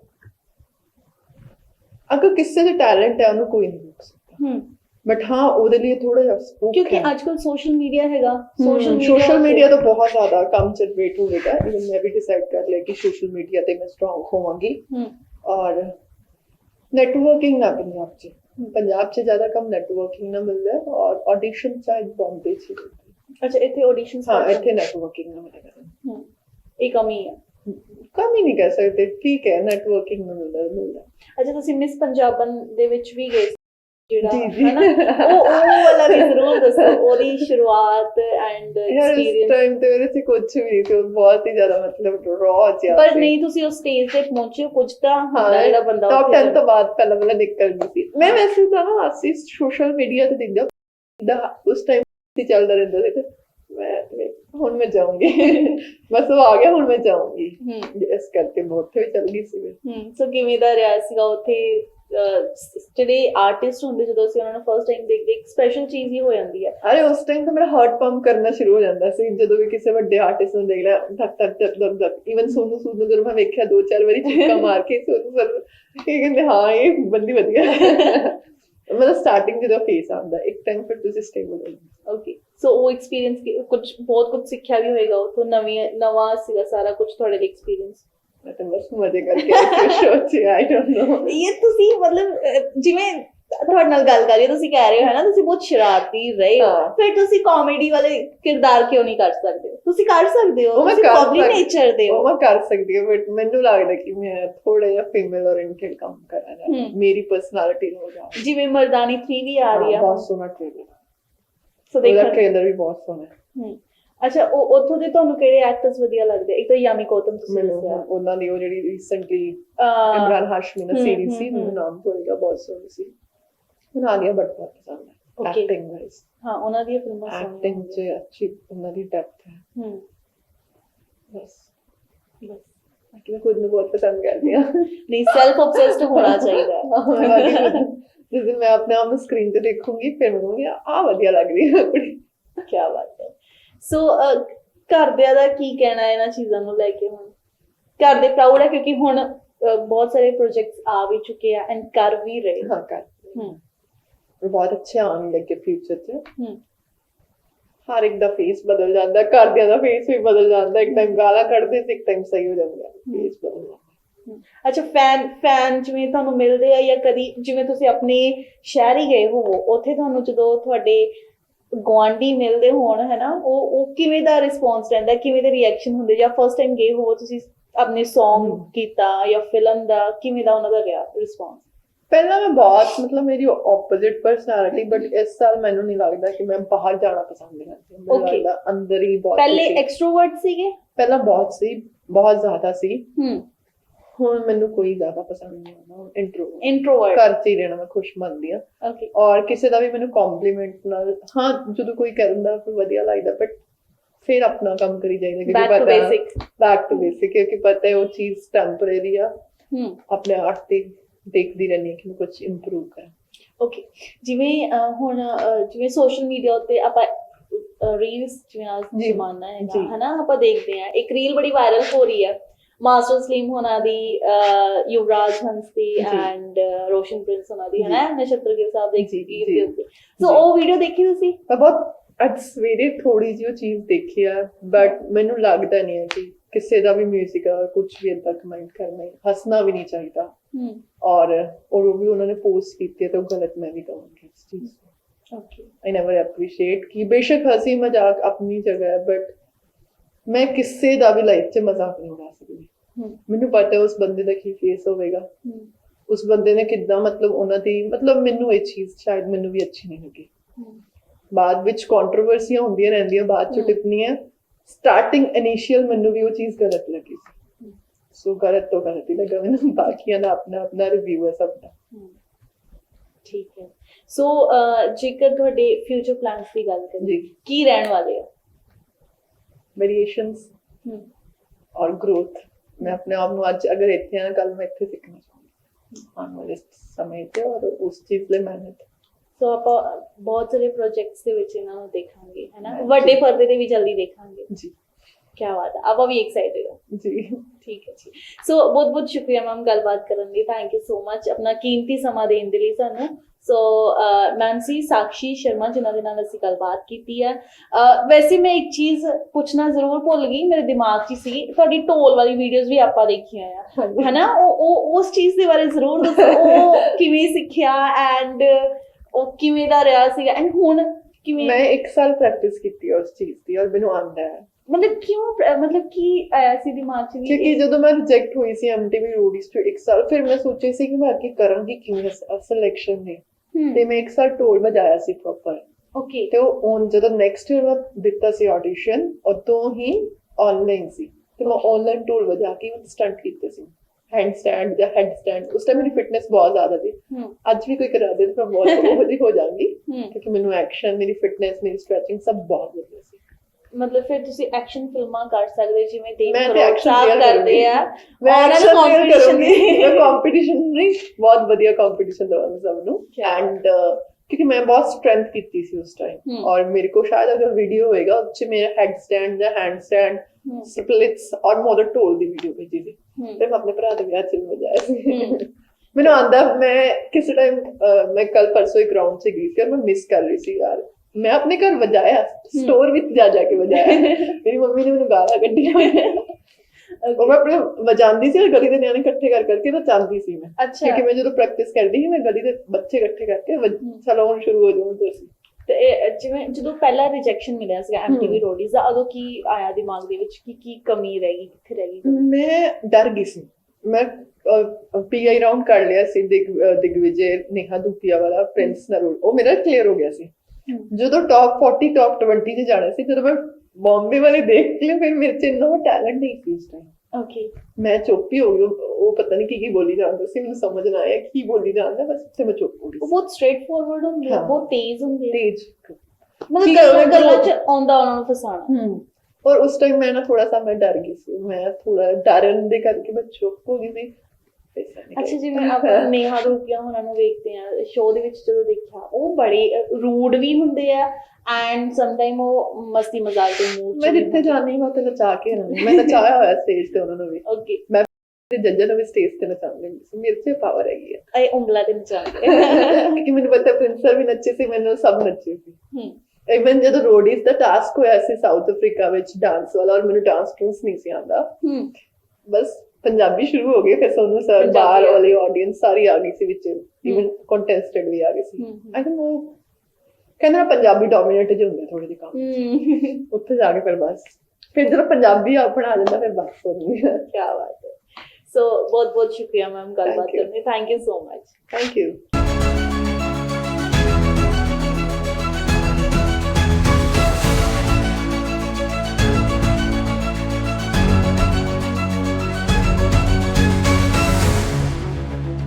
ਅਗਰ ਕਿਸੇ ਦੇ ਟੈਲੈਂਟ ਹੈ ਉਹਨੂੰ ਕੋਈ ਨਹੀਂ ਰੋਕ ਸਕਦਾ। ਹੂੰ। ਬਟ ਹਾਂ ਉਹਦੇ ਲਈ ਥੋੜਾ ਜਿਹਾ scope ਕਿਉਂਕਿ। ਅੱਜਕੱਲ ਸੋਸ਼ਲ ਮੀਡੀਆ ਹੈਗਾ। ਸੋਸ਼ਲ ਸੋਸ਼ਲ ਮੀਡੀਆ ਤੋਂ ਬਹੁਤ ਜ਼ਿਆਦਾ ਕੰਮ ਜਨਰੇਟ ਹੋਵੇਗਾ। ਇਵਨ ਮੈਂ ਵੀ ਡਿਸਾਈਡ ਕਰ ਲਿਆ ਕਿ ਸੋਸ਼ਲ ਮੀਡੀਆ ਤੇ ਮੈਂ ਸਟਰੋਂਗ ਹੋਵਾਂਗੀ। ਹੂੰ। ਔਰ ਨੈਟਵਰਕਿੰਗ ਨਾ ਪੰਜਾਬ 'ਚ। ਪੰਜਾਬ 'ਚ ਜ਼ਿਆਦਾ ਕੰਮ ਨੈਟਵਰਕਿੰਗ ਨਾ ਮਿਲਦਾ ਔਰ ਆਡੀਸ਼ਨ ਸ਼ਾਇਦ ਬੰਬੇ 'ਚ ਮਿਲਦਾ। ਅੱਛਾ ਇੱਥੇ ਆਡੀਸ਼ਨਸ ਹਾਂ ਇੱਥੇ ਨੈਟਵਰਕਿੰਗ ਨਾ ਮਿਲੇਗਾ ਹੂੰ। ਇਹ ਕਮੀ ਹੈ। ਕਮ ਨਹੀਂ ਕਹਿ ਸਕਦੇ ਠੀਕ ਹੈ ਨੈਟਵਰਕਿੰਗ ਨਾ ਮਿਲਦਾ ਮਿਲਦਾ ਅੱਛਾ ਤੁਸੀਂ ਮਿਸ ਪੰਜਾਬਨ ਦੇ ਵਿੱਚ ਵੀ ਗਏ ਜਿਹੜਾ ਜੀ, ਜੀ। ਹੈ ਨਾ ਉਹ ਉਹ ਵਾਲਾ ਵੀ ਜ਼ਰੂਰ ਦੱਸੋ ਉਹਦੀ ਸ਼ੁਰੂਆਤ ਐਂਡ ਯਾਰ ਇਸ ਐਕਸਪੀਰੀਅੰਸ ਟਾਈਮ ਤੇ ਮੇਰੇ 'ਚ ਕੁਝ ਵੀ ਨਹੀਂ ਸੀ ਉਹ ਬਹੁਤ ਹੀ ਜ਼ਿਆਦਾ ਮਤਲਬ ਰॉ ਜਿਹਾ ਪਰ ਸੀ। ਨਹੀਂ ਤੁਸੀਂ ਉਸ ਸਟੇਜ ਤੇ ਪਹੁੰਚੇ ਹੋ, ਕੁਝ ਤਾਂ ਹੁੰਦਾ ਹਾਂ ਜਿਹੜਾ ਬੰਦਾ ਟੌਪ ਉੱਥੇ 10 ਤੋਂ ਬਾਅਦ ਪਹਿਲਾਂ ਪਹਿਲਾਂ ਨਿਕਲ ਗਈ ਸੀ। ਮੈਂ ਵੈਸੇ ਤਾਂ ਨਾ ਅਸੀਂ ਸੋਸ਼ਲ ਮੀਡੀਆ ਤੇ ਦੇਖਦਾ ਦਾ ਉਸ ਟਾਈਮ ਤੇ ਚੱਲਦਾ ਰਹਿੰਦਾ ਸੀ ਤੇ ਮੈਂ ਮੈਂ- ਹੁਣ ਮੈਂ ਜਾਊਂਗੀ। <laughs> ਬਸ ਉਹ ਆ ਗਿਆ ਹੁਣ ਮੈਂ ਜਾਊਂਗੀ। ਹੂੰ। ਇਸ ਕਰਕੇ ਮੈਂ ਉੱਥੇ ਵੀ ਚੱਲ ਗਈ ਸੀ ਮੈਂ। ਹਮ ਸੋ ਕਿਵੇਂ ਦਾ ਰਿਹਾ ਸੀਗਾ ਉੱਥੇ ਸ- ਜਿਹੜੇ ਆਰਟਿਸਟ ਹੁੰਦੇ ਜਦੋਂ ਅਸੀਂ ਉਹਨਾਂ ਨੂੰ ਫਰਸਟ ਟਾਈਮ ਦੇਖਦੇ ਇੱਕ ਸਪੈਸ਼ਲ ਚੀਜ਼ ਹੀ ਹੋ ਜਾਂਦੀ ਹੈ। ਅਰੇ ਉਸ ਟਾਈਮ ਤਾਂ ਮੇਰਾ ਹਾਰਟ ਪੰਪ ਕਰਨਾ ਸ਼ੁਰੂ ਹੋ ਜਾਂਦਾ ਸੀ ਜਦੋਂ ਵੀ ਕਿਸੇ ਵੱਡੇ ਆਰਟਿਸਟ ਨੂੰ ਦੇਖ ਲਿਆ ਧੱਕ ਧੱਕ ਧੱਕ ਧੱਕ ਧੱਕ ਇਵਨ ਸੋਨੂ ਸੂਦ ਨੂੰ ਜਦੋਂ ਮੈਂ ਵੇਖਿਆ ਦੋ ਚਾਰ ਵਾਰੀ ਚੀਕਾਂ <laughs> ਮਾਰ ਕੇ ਸੋਨੂ ਸਰ ਇਹ ਕਹਿੰਦੇ ਹਾਂ ਇਹ ਬੰਦੀ ਵਧੀਆ <laughs> ਮਤਲਬ ਸਟਾਰਟਿੰਗ ਜਦੋਂ ਫੇਸ ਆਉਂਦਾ ਇੱਕ ਟਾਈਮ ਫਿਰ ਤੁਸੀਂ ਸਟੇਬਲ ਹੋ ਓਕੇ ਸੋ ਉਹ ਐਕਸਪੀਰੀਅੰਸ ਕੁਝ ਬਹੁਤ ਕੁਝ ਸਿੱਖਿਆ ਵੀ ਹੋਏਗਾ ਉੱਥੋਂ ਨਵੀਂ ਨਵਾਂ ਸੀਗਾ ਸਾਰਾ ਕੁਝ ਤੁਹਾਡੇ ਲਈ ਐਕਸਪੀਰੀਅੰਸ ਮੈਂ ਤਾਂ ਬਸ ਮਜ਼ੇ ਕਰਕੇ ਆਈ ਸ਼ੋਅ ਚ ਆਈ ਡੋਨਟ ਨੋ ਇਹ ਤੁਸੀਂ ਮਤਲਬ ਅਹ, ਜਿਵੇਂ ਤੁਹਾਡੇ ਨਾਲ ਗੱਲ ਕਰ ਰਹੀ ਹਾਂ ਤੁਸੀਂ ਕਹਿ ਰਹੇ ਹੋ ਹੈ ਨਾ ਤੁਸੀਂ ਬਹੁਤ ਸ਼ਰਾਰਤੀ ਰਹੇ ਹੋ। ਹਾਂ। ਫਿਰ ਤੁਸੀਂ ਕਾਮੇਡੀ ਵਾਲੇ ਕਿਰਦਾਰ ਕਿਉਂ ਨਹੀਂ ਕਰ ਸਕਦੇ ਤੁਸੀਂ ਕਰ ਸਕਦੇ ਹੋ ਉਹ ਮੈਂ ਤੁਸੀਂ ਕਰ ਪਬਲਿਕ ਸਕਦੀ- ਨੇਚਰ ਦੇ ਉਹ ਹੋ ਮੈਂ ਕਰ ਸਕਦੀ ਹਾਂ ਬਟ ਮੈਨੂੰ ਲੱਗਦਾ ਕਿ ਮੈਂ ਥੋੜਾ ਜਿਹਾ ਫੀਮੇਲ ਓਰੀਐਂਟਡ ਕੰਮ ਕਰਾਂ ਹਮ। ਮੇਰੀ ਪਰਸਨੈਲਿਟੀ ਨੂੰ ਜਾ ਜਿਵੇਂ ਮਰਦਾਨੀ 3 ਵੀ ਆ ਰਹੀ ਆ। ਬਹੁਤ ਸੋਹਣਾ ਟ੍ਰੇਲਰ ਸੋ ਟ੍ਰੇਲਰ ਵੀ ਬਹੁਤ ਸੋਹਣਾ। ਹੈ। ਅੱਛਾ ਉਹ ਉੱਥੋਂ ਦੇ ਤੁਹਾਨੂੰ ਕਿਹੜੇ ਐਕਟਰਸ ਵਧੀਆ ਲੱਗਦੇ? ਇੱਕ ਤਾਂ ਯਾਮੀ ਗੌਤਮ ਤੁਸੀਂ ਮੈਨੂੰ ਦੱਸਿਆ। ਉਹਨਾਂ ਦੀ ਉਹ ਜਿਹੜੀ recently Imran Hashmi hmm, series ਸੀ। ਮੈਨੂੰ ਨਾਮ ਭੁੱਲੇਗਾ ਬਹੁਤ ਸੋਹਣੀ ਸੀ। ਮੈਨੂੰ ਆਲੀਆ ਭੱਟ ਬਹੁਤ ਪਸੰਦ ਹੈ. ਐਕਟਿੰਗ ਵਾਈਜ਼ ਹਾਂ ਉਹਨਾਂ ਦੀਆਂ ਫਿਲਮਾਂ ਐਕਟਿੰਗ ਸੋਹਣੀਆਂ ਚ ਅੱਛੀ ਉਹਨਾਂ ਦੀ ਡੈਪਥ ਹੈ। ਹਮ ਬਸ। ਬਸ ਬਾਕੀ ਮੈਂ ਖੁਦ ਨੂੰ ਬਹੁਤ ਪਸੰਦ ਕਰਦੀ ਹਾਂ। ਨਹੀਂ ਸੈਲਫ ਆਬਸੈਸਡ ਹੋਣਾ ਚਾਹੀਦਾ। ਹੈ। ਹਾਂ, ਜਿਸ ਦਿਨ ਮੈਂ ਆਪਣੇ ਆਪ ਨੂੰ ਸਕਰੀਨ ਤੇ ਦੇਖੂੰਗੀ ਫਿਰ ਮੈਂ ਕਹੂੰਗੀ ਆ ਵਧੀਆ ਲੱਗ ਰਹੀ ਹੈ ਕੁੜੀ ਕੀ ਬਾਤ ਹੈ। ਸੋ ਘਰਦਿਆਂ ਦਾ ਕੀ ਕਹਿਣਾ ਹੈ ਇਹਨਾਂ ਚੀਜ਼ਾਂ ਨੂੰ ਲੈ ਕੇ ਹੁਣ? ਘਰ ਦੇ ਪ੍ਰਾਊਡ ਹੈ ਕਿਉਂਕਿ ਹੁਣ ਬਹੁਤ ਸਾਰੇ ਪ੍ਰੋਜੈਕਟਸ ਆ ਵੀ ਚੁੱਕੇ ਆ ਐਂਡ ਕਰ ਵੀ ਰਹੇ ਹਾਂ ਕਰ ਉਹ ਬਹੁਤ ਅੱਛੇ ਆਉਣ ਲੱਗੇ ਫਿਊਚਰ 'ਚ। ਹਮ ਹਰ ਇੱਕ ਦਾ ਫੇਸ ਬਦਲ ਜਾਂਦਾ ਘਰਦਿਆਂ ਦਾ ਫੇਸ ਵੀ ਬਦਲ ਜਾਂਦਾ। ਇੱਕ ਟਾਈਮ ਗਾਲਾਂ ਕੱਢਦੇ ਸੀ ਇੱਕ ਟਾਈਮ ਸਹੀ ਹੋ ਜਾਂਦਾ ਫੇਸ ਬਦਲ ਜਾਂਦਾ। ਅੱਛਾ ਫੈਨ ਫੈਨ ਜਿਵੇਂ ਤੁਹਾਨੂੰ ਮਿਲਦੇ ਆ ਜਾਂ ਕਦੀ ਜਿਵੇਂ ਤੁਸੀਂ ਆਪਣੇ ਸ਼ਹਿਰ ਹੀ ਗਏ ਹੋਵੋ ਉੱਥੇ ਤੁਹਾਨੂੰ ਜਦੋਂ ਤੁਹਾਡੇ ਗੁਆਂਢੀ ਮਿਲਦੇ ਹੋਣ ਹੈਨਾ ਉਹ ਉਹ ਕਿਵੇਂ ਦਾ ਰਿਸਪੌਂਸ ਰਹਿੰਦਾ ਕਿਵੇਂ ਦੇ ਰਿਐਕਸ਼ਨ ਹੁੰਦੇ? ਜਾਂ ਫਸਟ ਟਾਈਮ ਗਏ ਹੋਵੋ ਤੁਸੀਂ ਆਪਣੇ Song। ਕੀਤਾ ਜਾਂ ਫਿਲਮ ਦਾ ਕਿਵੇਂ ਦਾ ਉਹਨਾਂ ਦਾ ਰਿਹਾ ਰਿਸਪੌਂਸ ਪਹਿਲਾਂ ਮੈਂ ਬਹੁਤ ਮਤਲਬ ਮੇਰੀ ਆਪੋਜ਼ਿਟ ਪਰਸਨੈਲਿਟੀ ਬਟ ਇਸ ਸਾਲ ਮੈਨੂੰ ਨਹੀਂ ਲੱਗਦਾ ਕਿ ਮੈਂ ਬਾਹਰ ਜਾਣਾ ਪਸੰਦ ਕਰਦੀ ਹਾਂ। ਮੈਨੂੰ. ਲੱਗਦਾ ਅੰਦਰ ਹੀ ਬਹੁਤ ਪਹਿਲੇ ਐਕਸਟ੍ਰੋਵਰਟ ਸੀਗੇ? ਪਹਿਲਾਂ ਬਹੁਤ ਸੀ ਬਹੁਤ ਜ਼ਿਆਦਾ ਸੀ। ਹੁਣ ਮੈਨੂੰ ਕੋਈ ਜ਼ਿਆਦਾ ਪਸੰਦ ਨਹੀਂ ਆਉਂਦਾ ਇੰਟਰੋ ਇੰਟਰੋਵਰਟ 'ਚ ਹੀ ਰਹਿਣਾ ਮੈਂ ਖੁਸ਼ ਮੰਨਦੀ ਹਾਂ। ਓਕੇ ਔਰ ਕਿਸੇ ਦਾ ਵੀ ਮੈਨੂੰ ਕੰਪਲੀਮੈਂਟ ਨਾਲ ਹਾਂ ਜਦੋਂ ਕੋਈ ਕਹਿ ਦਿੰਦਾ ਫਿਰ ਵਧੀਆ ਲੱਗਦਾ ਬਟ ਫਿਰ ਆਪਣਾ ਕੰਮ ਕਰੀ ਜਾਈਦਾ back to basic back to basic ਕਿਉਂਕਿ ਪਤਾ ਹੈ ਉਹ ਚੀਜ਼ ਟੈਂਪਰੇਰੀ ਆ। ਹੂੰ। ਆਪਣੇ ਆਰਟ ਤੇ ਦੇਖਦੀ ਰਹਿੰਦੀ ਹਾਂ ਕਿ ਮੈਂ ਕੁਝ ਇੰਪਰੂਵ ਕਰਾਂ। ਓਕੇ ਜਿਵੇਂ ਹੁਣ ਜਿਵੇਂ ਸੋਸ਼ਲ ਮੀਡੀਆ ਉੱਤੇ ਆਪਾਂ ਰੀਲਸ ਜਿਵੇਂ ਜੀ, ਜ਼ਮਾਨਾ ਜੀ। ਹਨਾ ਆਪਾਂ ਦੇਖਦੇ ਆ ਇੱਕ ਰੀਲ ਬੜੀ ਵਾਇਰਲ ਹੋ ਰਹੀ ਹੈ ਮਾਸਟਰ ਸਲੀਮ ਹੋਣਾ ਦੀ ਯੁਵਰਾਜ ਹੰਸ ਦੀ। ਐਂਡ ਰੋਸ਼ਨ ਪ੍ਰਿੰਸ ਹੋਣਾ ਦੀ ਜੀ। ਹਨਾ ਨਛੱਤਰ ਗਿੱਲ ਸਾਹਿਬ ਦੇ ਜੀ। ਦੇ ਉੱਤੇ ਸੋ। ਉਹ ਵੀਡੀਓ ਦੇਖੀ ਤੁਸੀਂ ਮੈਂ ਬਹੁਤ ਅੱਜ ਸਵੇਰੇ ਥੋੜੀ ਜਿਹੀ ਉਹ ਚੀਜ਼ ਦੇਖੀ ਆ ਬਟ ਮੈਨੂੰ ਲੱਗਦਾ ਨਹੀਂ ਹੈ ਕਿ ਕਿਸੇ ਦਾ ਵੀ 뮤직 ਆ ਕੁਝ ਵੀ ਏਦਾਂ ਕਮੈਂਟ ਕਰਨਾ ਹੈ ਹੱਸਣਾ ਵੀ ਨਹੀਂ ਚਾਹੀਦਾ ਹੂੰ ਔਰ ਉਹ ਵੀ ਉਹਨਾਂ ਨੇ ਪੋਸਟ ਕੀਤੀ ਹੈ ਤਾਂ ਗਲਤ ਮੈਂ ਵੀ ਕਹਾਂਗੀ ਇਸ ਚੀਜ਼ ਨੂੰ ਓਕੇ ਆਈ ਨੈਵਰ ਐਪਰੀਸ਼ੀਏਟ ਕਿ ਬੇਸ਼ੱਕ ਹਸੀ ਮਜ਼ਾਕ ਆਪਣੀ ਜਗ੍ਹਾ ਹੈ ਬਟ ਮੈਂ ਕਿਸੇ ਦਾ ਵੀ ਲਾਈਫ 'ਚ ਮਜ਼ਾਕ ਨਹੀਂ ਉਡਾ ਸਕਦੀ ਹੂੰ ਮੈਨੂੰ ਪਤਾ ਉਸ ਬੰਦੇ ਦਾ ਕੀ ਫੇਸ ਹੋਵੇਗਾ। ਉਸ ਬੰਦੇ ਨੇ ਕਿੱਦਾਂ ਮਤਲਬ ਉਹਨਾਂ ਦੀ ਮਤਲਬ ਮੈਨੂੰ ਇਹ ਚੀਜ਼ ਸ਼ਾਇਦ ਮੈਨੂੰ ਵੀ ਅੱਛੀ ਨਹੀਂ ਲੱਗੀ। ਬਾਅਦ ਵਿੱਚ ਕੰਟਰੋਵਰਸੀਆਂ ਹੁੰਦੀਆਂ ਰਹਿੰਦੀਆਂ ਬਾਅਦ ਚ। ਟਿੱਪਣੀਆਂ। ਸਟਾਰਟਿੰਗ ਇਨੀਸ਼ੀਅਲ ਮੈਨੂੰ ਵੀ ਉਹ ਚੀਜ਼ ਗਲਤ ਲੱਗੀ ਸੀ। ਗਲਤ ਤੋਂ ਗਲਤ ਹੀ ਲੱਗਾ ਮੈਨੂੰ। ਬਾਕੀਆਂ ਦਾ ਆਪਣਾ ਆਪਣਾ ਰਿਵਿਊ ਹੈ ਸਭ ਦਾ। ਠੀਕ ਹੈ। ਸੋ ਜੇਕਰ ਤੁਹਾਡੇ ਫਿਊਚਰ ਪਲਾਨਸ ਦੀ ਗੱਲ ਕਰੀਏ ਕੀ ਰਹਿਣ ਵਾਲੇ ਆ ਵੇਰੀਏਸ਼ਨਸ ਔਰ ਗਰੋਥ ਮੈਂ ਆਪਣੇ ਆਪ ਨੂੰ ਅੱਜ ਅਗਰ ਇੱਥੇ ਆ ਕੱਲ ਮੈਂ ਇੱਥੇ ਸਿੱਖਣਾ ਚਾਹੁੰਦੀ ਆਉਣ ਵਾਲੇ ਸਮੇਂ ਤੇ ਔਰ ਉਸ ਚੀਜ਼ ਲਈ ਮਿਹਨਤ। ਸੋ ਆਪਾਂ ਬਹੁਤ ਸਾਰੇ ਪ੍ਰੋਜੈਕਟਸ ਦੇ ਵਿੱਚ ਇਹਨਾਂ ਨੂੰ ਦੇਖਾਂਗੇ ਹੈਨਾ। ਵੱਡੇ ਪਰਦੇ ਤੇ ਵੀ ਜਲਦੀ ਦੇਖਾਂਗੇ। ਜੀ। ਕੀ ਬਾਤ ਹੈ। ਆਪਾਂ ਵੀ ਐਕਸਾਈਟਡ ਹਾਂ। ਜੀ। ਠੀਕ ਹੈ ਜੀ। ਸੋ ਬਹੁਤ ਬਹੁਤ ਸ਼ੁਕਰੀਆ ਮੈਮ ਗੱਲਬਾਤ ਕਰਨ ਲਈ। ਥੈਂਕ ਯੂ ਸੋ ਮਚ ਆਪਣਾ ਕੀਮਤੀ ਸਮਾਂ ਦੇਣ ਦੇ ਲਈ ਸਾਨੂੰ ਸੋ ਮੈਮ ਸੀ ਸਾਕਸ਼ੀ ਸ਼ਰਮਾ ਜਿਨ੍ਹਾਂ ਦੇ ਨਾਲ ਅਸੀਂ ਗੱਲਬਾਤ ਕੀਤੀ ਹੈ ਵੈਸੇ ਮੈਂ ਇੱਕ ਚੀਜ਼ ਪੁੱਛਣਾ ਜ਼ਰੂਰ ਭੁੱਲ ਗਈ ਮੇਰੇ ਦਿਮਾਗ 'ਚ ਸੀ ਤੁਹਾਡੀ ਢੋਲ ਵਾਲੀ ਵੀਡੀਓਜ਼ ਵੀ ਆਪਾਂ ਦੇਖੀਆਂ ਆ। ਹਨਾ? ਉਹ ਉਹ ਉਸ ਚੀਜ਼ ਦੇ ਬਾਰੇ ਜ਼ਰੂਰ ਦੱਸੋ ਉਹ <laughs> ਕਿਵੇਂ ਸਿੱਖਿਆ ਐਂਡ ਉਹ ਕਿਵੇਂ ਦਾ ਰਿਹਾ ਸੀਗਾ ਐਂਡ ਹੁਣ ਕਿਵੇਂ ਮੈਂ ਇੱਕ ਸਾਲ ਪ੍ਰੈਕਟਿਸ ਕੀਤੀ ਉਸ ਚੀਜ਼ ਦੀ ਔਰ ਮੈਨੂੰ ਆਉਂਦਾ ਹੈ। ਮਤਲਬ ਕਿਉਂ ਮਤਲਬ ਕੀ ਆਇਆ ਸੀ ਦਿਮਾਗ 'ਚ ਵੀ ਕਿਉਂਕਿ ਜਦੋਂ ਮੈਂ ਰਿਜੈਕਟ ਹੋਈ ਸੀ ਐਮਟੀਵੀ ਰੋਡੀਜ਼ ਤੋਂ ਇੱਕ ਸਾਲ ਫਿਰ ਮੈਂ ਸੋਚਿਆ ਸੀ ਕਿ ਮੈਂ ਅੱਗੇ ਕਰਾਂਗੀ ਕਿਵੇਂ ਸਿਲੈਕਸ਼ਨ ਦੀ ਤੇ ਮੈਂ ਇੱਕ ਸਾਲ ਢੋਲ ਵਜਾਇਆ ਸੀ ਪ੍ਰੋਪਰ okay ਤੇ ਉਹ on ਜਦੋਂ ਨੈਕਸਟ ਈਅਰ ਮੈਂ ਦਿੱਤਾ ਸੀ ਆਡੀਸ਼ਨ ਉਦੋਂ ਹੀ ਆਨਲਾਈਨ ਸੀ। ਤੇ ਮੈਂ ਆਨਲਾਈਨ ਢੋਲ ਵਜਾ ਕੇ ਮੈਂ ਸਟੰਟ ਕੀਤੇ ਸੀ। ਹੈਂਡ ਸਟੈਂਡ ਜਾਂ ਹੈਡ ਸਟੈਂਡ ਉਸ ਟਾਈਮ ਮੇਰੀ ਫਿਟਨੈਸ ਬਹੁਤ ਜ਼ਿਆਦਾ ਸੀ। ਅੱਜ ਵੀ ਕੋਈ ਕਰਾ ਦੇ ਤਾਂ ਮੈਂ ਬਹੁਤ <laughs> ਉਹ ਜਿਹੀ ਹੋ ਹਮ ਕਿਉਂਕਿ ਮੈਨੂੰ ਐਕਸ਼ਨ ਮੇਰੀ ਫਿਟਨੈਸ ਮੇਰੀ ਸਟ੍ਰੈਚਿੰਗ ਸਭ ਬਹੁਤ ਵਧੀਆ ਸੀ। ਮਤਲਬ ਫਿਰ ਤੁਸੀਂ ਐਕਸ਼ਨ ਫਿਲਮਾਂ ਕਰ ਸਕਦੇ ਜਿਵੇਂ ਦੇਵ ਕਰੋੜ ਸਾਹਿਬ ਕਰਦੇ ਆ। ਮੈਂ ਐਕਸ਼ਨ ਨੂੰ ਰੀਅਲ competition ਕਰੂੰਗੀ। ਦੀ- ਮੈਂ ਕੰਪੀਟੀਸ਼ਨ ਨਹੀਂ ਬਹੁਤ ਵਧੀਆ ਕੰਪੀਟੀਸ਼ਨ ਦਵਾਂਗੀ ਸਭ ਨੂੰ। ਐਂਡ ਕਿਉਂਕਿ ਮੈਂ ਬਹੁਤ ਸਟਰੈਂਥ ਕੀਤੀ ਸੀ ਉਸ ਟਾਈਮ। ਔਰ ਮੇਰੇ ਕੋ ਸ਼ਾਇਦ ਅਗਰ ਵੀਡੀਓ ਹੋਏਗਾ ਉਸ ਚ ਮੇਰਾ ਹੈਡ ਸਟੈਂਡ ਜਾਂ ਹੈਂਡ ਸਟੈਂਡ। ਸਪਲਿਟਸ ਔਰ ਮੋਦਰ ਟੋਲ ਦੀ ਵੀਡੀਓ ਭੇਜੀ ਸੀ। ਤੇ ਮੈਂ ਆਪਣੇ ਭਰਾ ਦੇ ਵਿਆਹ ਚ ਸੀ। ਹਮ। ਮੈਨੂੰ ਆਂਦਾ ਮੈਂ ਕਿਸੇ ਟਾਈਮ ਮੈਂ ਕੱਲ ਪਰਸੋਂ ਇੱਕ ਰਾਉਂਡ ਚ ਗਈ ਸੀ ਮੈਂ ਮਿਸ ਕਰ ਰਹੀ ਸੀ ਯਾਰ। ਮੈਂ ਆਪਣੇ ਘਰ ਵਜਾਇਆ ਸਟੋਰ ਵਿੱਚ ਜਾ ਜਾ ਕੇ ਵਜਾਇਆ। <laughs> ਮੇਰੀ ਮੰਮੀ ਨੇ ਮੈਨੂੰ ਗਾਲਾਂ ਕੱਢੀਆਂ। ਉਹ ਮੈਂ ਆਪਣੇ ਵਜਾਉਂਦੀ ਸੀ ਗਲੀ ਦੇ ਨਿਆਣੇ ਇਕੱਠੇ ਕਰ ਕਰਕੇ ਤਾਂ ਚਾਹੁੰਦੀ ਸੀ ਮੈਂ। ਕਿਉਂਕਿ ਮੈਂ ਜਦੋਂ ਪ੍ਰੈਕਟਿਸ ਕਰਦੀ ਸੀ ਮੈਂ ਗਲੀ ਦੇ ਬੱਚੇ ਇਕੱਠੇ ਕਰਕੇ। ਚਲਾਉਣ ਸ਼ੁਰੂ ਹੋ ਜਾਉਂਦੇ ਸੀ ਤੇ ਜਿਵੇਂ ਜਦੋਂ ਪਹਿਲਾ ਰਿਜੈਕਸ਼ਨ ਮਿਲਿਆ ਸੀਗਾ ਐਮਟੀਵੀ। ਰੋਡੀਜ਼ ਦਾ ਉਦੋਂ ਕੀ ਆਇਆ ਦਿਮਾਗ ਦੇ ਵਿੱਚ? ਕਿ ਕੀ ਕਮੀ ਰਹਿ ਗਈ? ਕਿੱਥੇ ਰਹਿ ਗਈ? ਮੈਂ ਡਰ ਗਈ ਸੀ। ਮੈਂ ਪੀਆਈ ਰਾਉਂਡ ਕਰ ਲਿਆ ਸੀ ਦਿਗ ਦਿਗਵਿਜੇ ਨੇਹਾ ਦੂਪੀਆ ਵਾਲਾ ਪ੍ਰਿੰਸ ਨਰੋਲ ਉਹ ਮੇਰਾ ਕਲੀਅਰ ਹੋ ਗਿਆ ਸੀ। ਜਦੋਂ ਟੌਪ 40 ਟੌਪ 20 ਚ ਜਾਣਾ ਸੀ ਜਦੋਂ ਮੈਂ ਬੰਬੇ ਵਾਲੇ ਦੇਖ ਲਿਆ ਫਿਰ ਮੇਰੇ ਚ ਇੰਨਾ ਟੈਲੈਂਟ ਨਹੀਂ ਸੀ ਉਸ ਟਾਈਮ ਓਕੇ ਮੈਂ ਚੁੱਪ ਹੀ ਹੋ ਗਈ ਉਹ- ਪਤਾ ਨਹੀਂ ਕੀ ਕੀ ਬੋਲੀ ਜਾਂਦਾ ਸੀ ਮੈਨੂੰ ਸਮਝ ਨਾ ਆਇਆ ਕੀ ਬੋਲੀ ਜਾਂਦਾ ਬਸ ਤੇ ਮੈਂ ਚੁੱਪ ਹੋ ਗਈ ਉਹ ਬਹੁਤ ਸਟ੍ਰੇਟ ਫਾਰਵਰਡ ਹੁੰਦੇ ਆ ਹਾਂ। ਬਹੁਤ ਤੇਜ਼ ਹੁੰਦੇ ਆ। ਤੇਜ। ਮਤਲਬ ਗੱਲਾਂ ਚ ਆਉਂਦਾ ਉਹਨਾਂ ਨੂੰ ਫਸਾਣਾ ਹਮ ਔਰ ਉਸ ਟਾਈਮ ਮੈਂ ਨਾ ਥੋੜਾ ਸਾ ਮੈਂ ਡਰ ਗਈ ਸੀ। ਮੈਂ ਥੋੜਾ ਡਰਨ ਦੇ ਕਰਕੇ ਮੈਂ ਚੁੱਪ ਹੋ ਗਈ ਸੀ। ਅੱਛਾ ਜਿਵੇਂ ਆਪਾਂ ਨੇਹਾ ਰੂਪੀਆ ਉਹਨਾਂ ਨੂੰ ਵੇਖਦੇ ਆ ਸ਼ੋਅ ਦੇ ਵਿੱਚ ਜਦੋਂ ਦੇਖਿਆ ਉਹ ਬੜੇ ਰੂਡ ਵੀ ਹੁੰਦੇ ਆ ਐਂਡ ਸਮ ਟਾਈਮ ਉਹ ਮਸਤੀ ਮਜ਼ਾਕ ਦੇ ਮੂਡ ਮੈਂ ਜਿੱਥੇ ਜਾਣੀ ਮੈਂ ਉੱਥੇ ਨਚਾ ਕੇ ਰਹਿਣੀ ਮੈਂ ਨਚਾਇਆ ਹੋਇਆ ਸਟੇਜ ਤੇ ਉਹਨਾਂ ਨੂੰ ਵੀ। ਓਕੇ ਤੇ ਜੱਜਾਂ ਨੂੰ ਵੀ ਸਟੇਜ ਤੇ ਨਚਾਉਂਦੇ ਸੀ। ਮੇਰੇ 'ਚ ਪਾਵਰ ਹੈਗੀ ਹੈ ਇਹ ਉਂਗਲਾਂ ਤੇ ਨਚਾਉਂਦੇ। ਕਿਉਂਕਿ ਮੈਨੂੰ ਪਤਾ ਪ੍ਰਿੰਸਰ ਵੀ ਨੱਚੇ ਸੀ ਮੈਨੂੰ ਸਭ ਨੱਚੇ ਸੀ। ਹੂੰ। ਇਵਨ ਜਦੋਂ ਰੋਡੀਜ਼ ਦਾ ਟਾਸਕ ਹੋਇਆ ਸੀ ਸਾਊਥ ਅਫਰੀਕਾ ਵਿੱਚ ਡਾਂਸ ਵਾਲਾ ਔਰ ਮੈਨੂੰ ਡਾਂਸ ਟੂੰਸ ਨਹੀਂ ਸੀ ਆਉਂਦਾ। ਹੂੰ। ਬਸ ਪੰਜਾਬੀ ਸ਼ੁਰੂ ਹੋ ਗਏ ਫਿਰ ਸੋਨੂੰ ਸਰ ਬਾਹਰ ਵਾਲੀ ਆਡੀਅנס ਸਾਰੀ ਆ ਗਈ ਸੀ ਵਿੱਚ ਇਵਨ ਕੰਟੈਸਟੈਂਟ ਵੀ ਆ ਗਏ ਸੀ। ਆਈ ਡੋਨਟ ਨੋ ਕਹਿੰਦੇ ਪੰਜਾਬੀ ਡੋਮੀਨੇਟ ਜਿਹੇ ਹੁੰਦੇ ਥੋੜੇ ਜਿਹੇ ਕੰਮ। ਉੱਥੇ ਜਾ ਕੇ ਫਿਰ ਬਸ। ਫਿਰ ਜਦੋਂ ਪੰਜਾਬੀ ਆਪਣਾ ਆ ਜਾਂਦਾ ਫਿਰ ਬਸ ਹੋ ਹੈ ਕੀ ਬਾਤ ਹੈ। ਸੋ ਬਹੁਤ ਬਹੁਤ ਸ਼ੁਕਰੀਆ ਮੈਮ ਗੱਲਬਾਤ. ਕਰਨੇ। Thank you so much thank you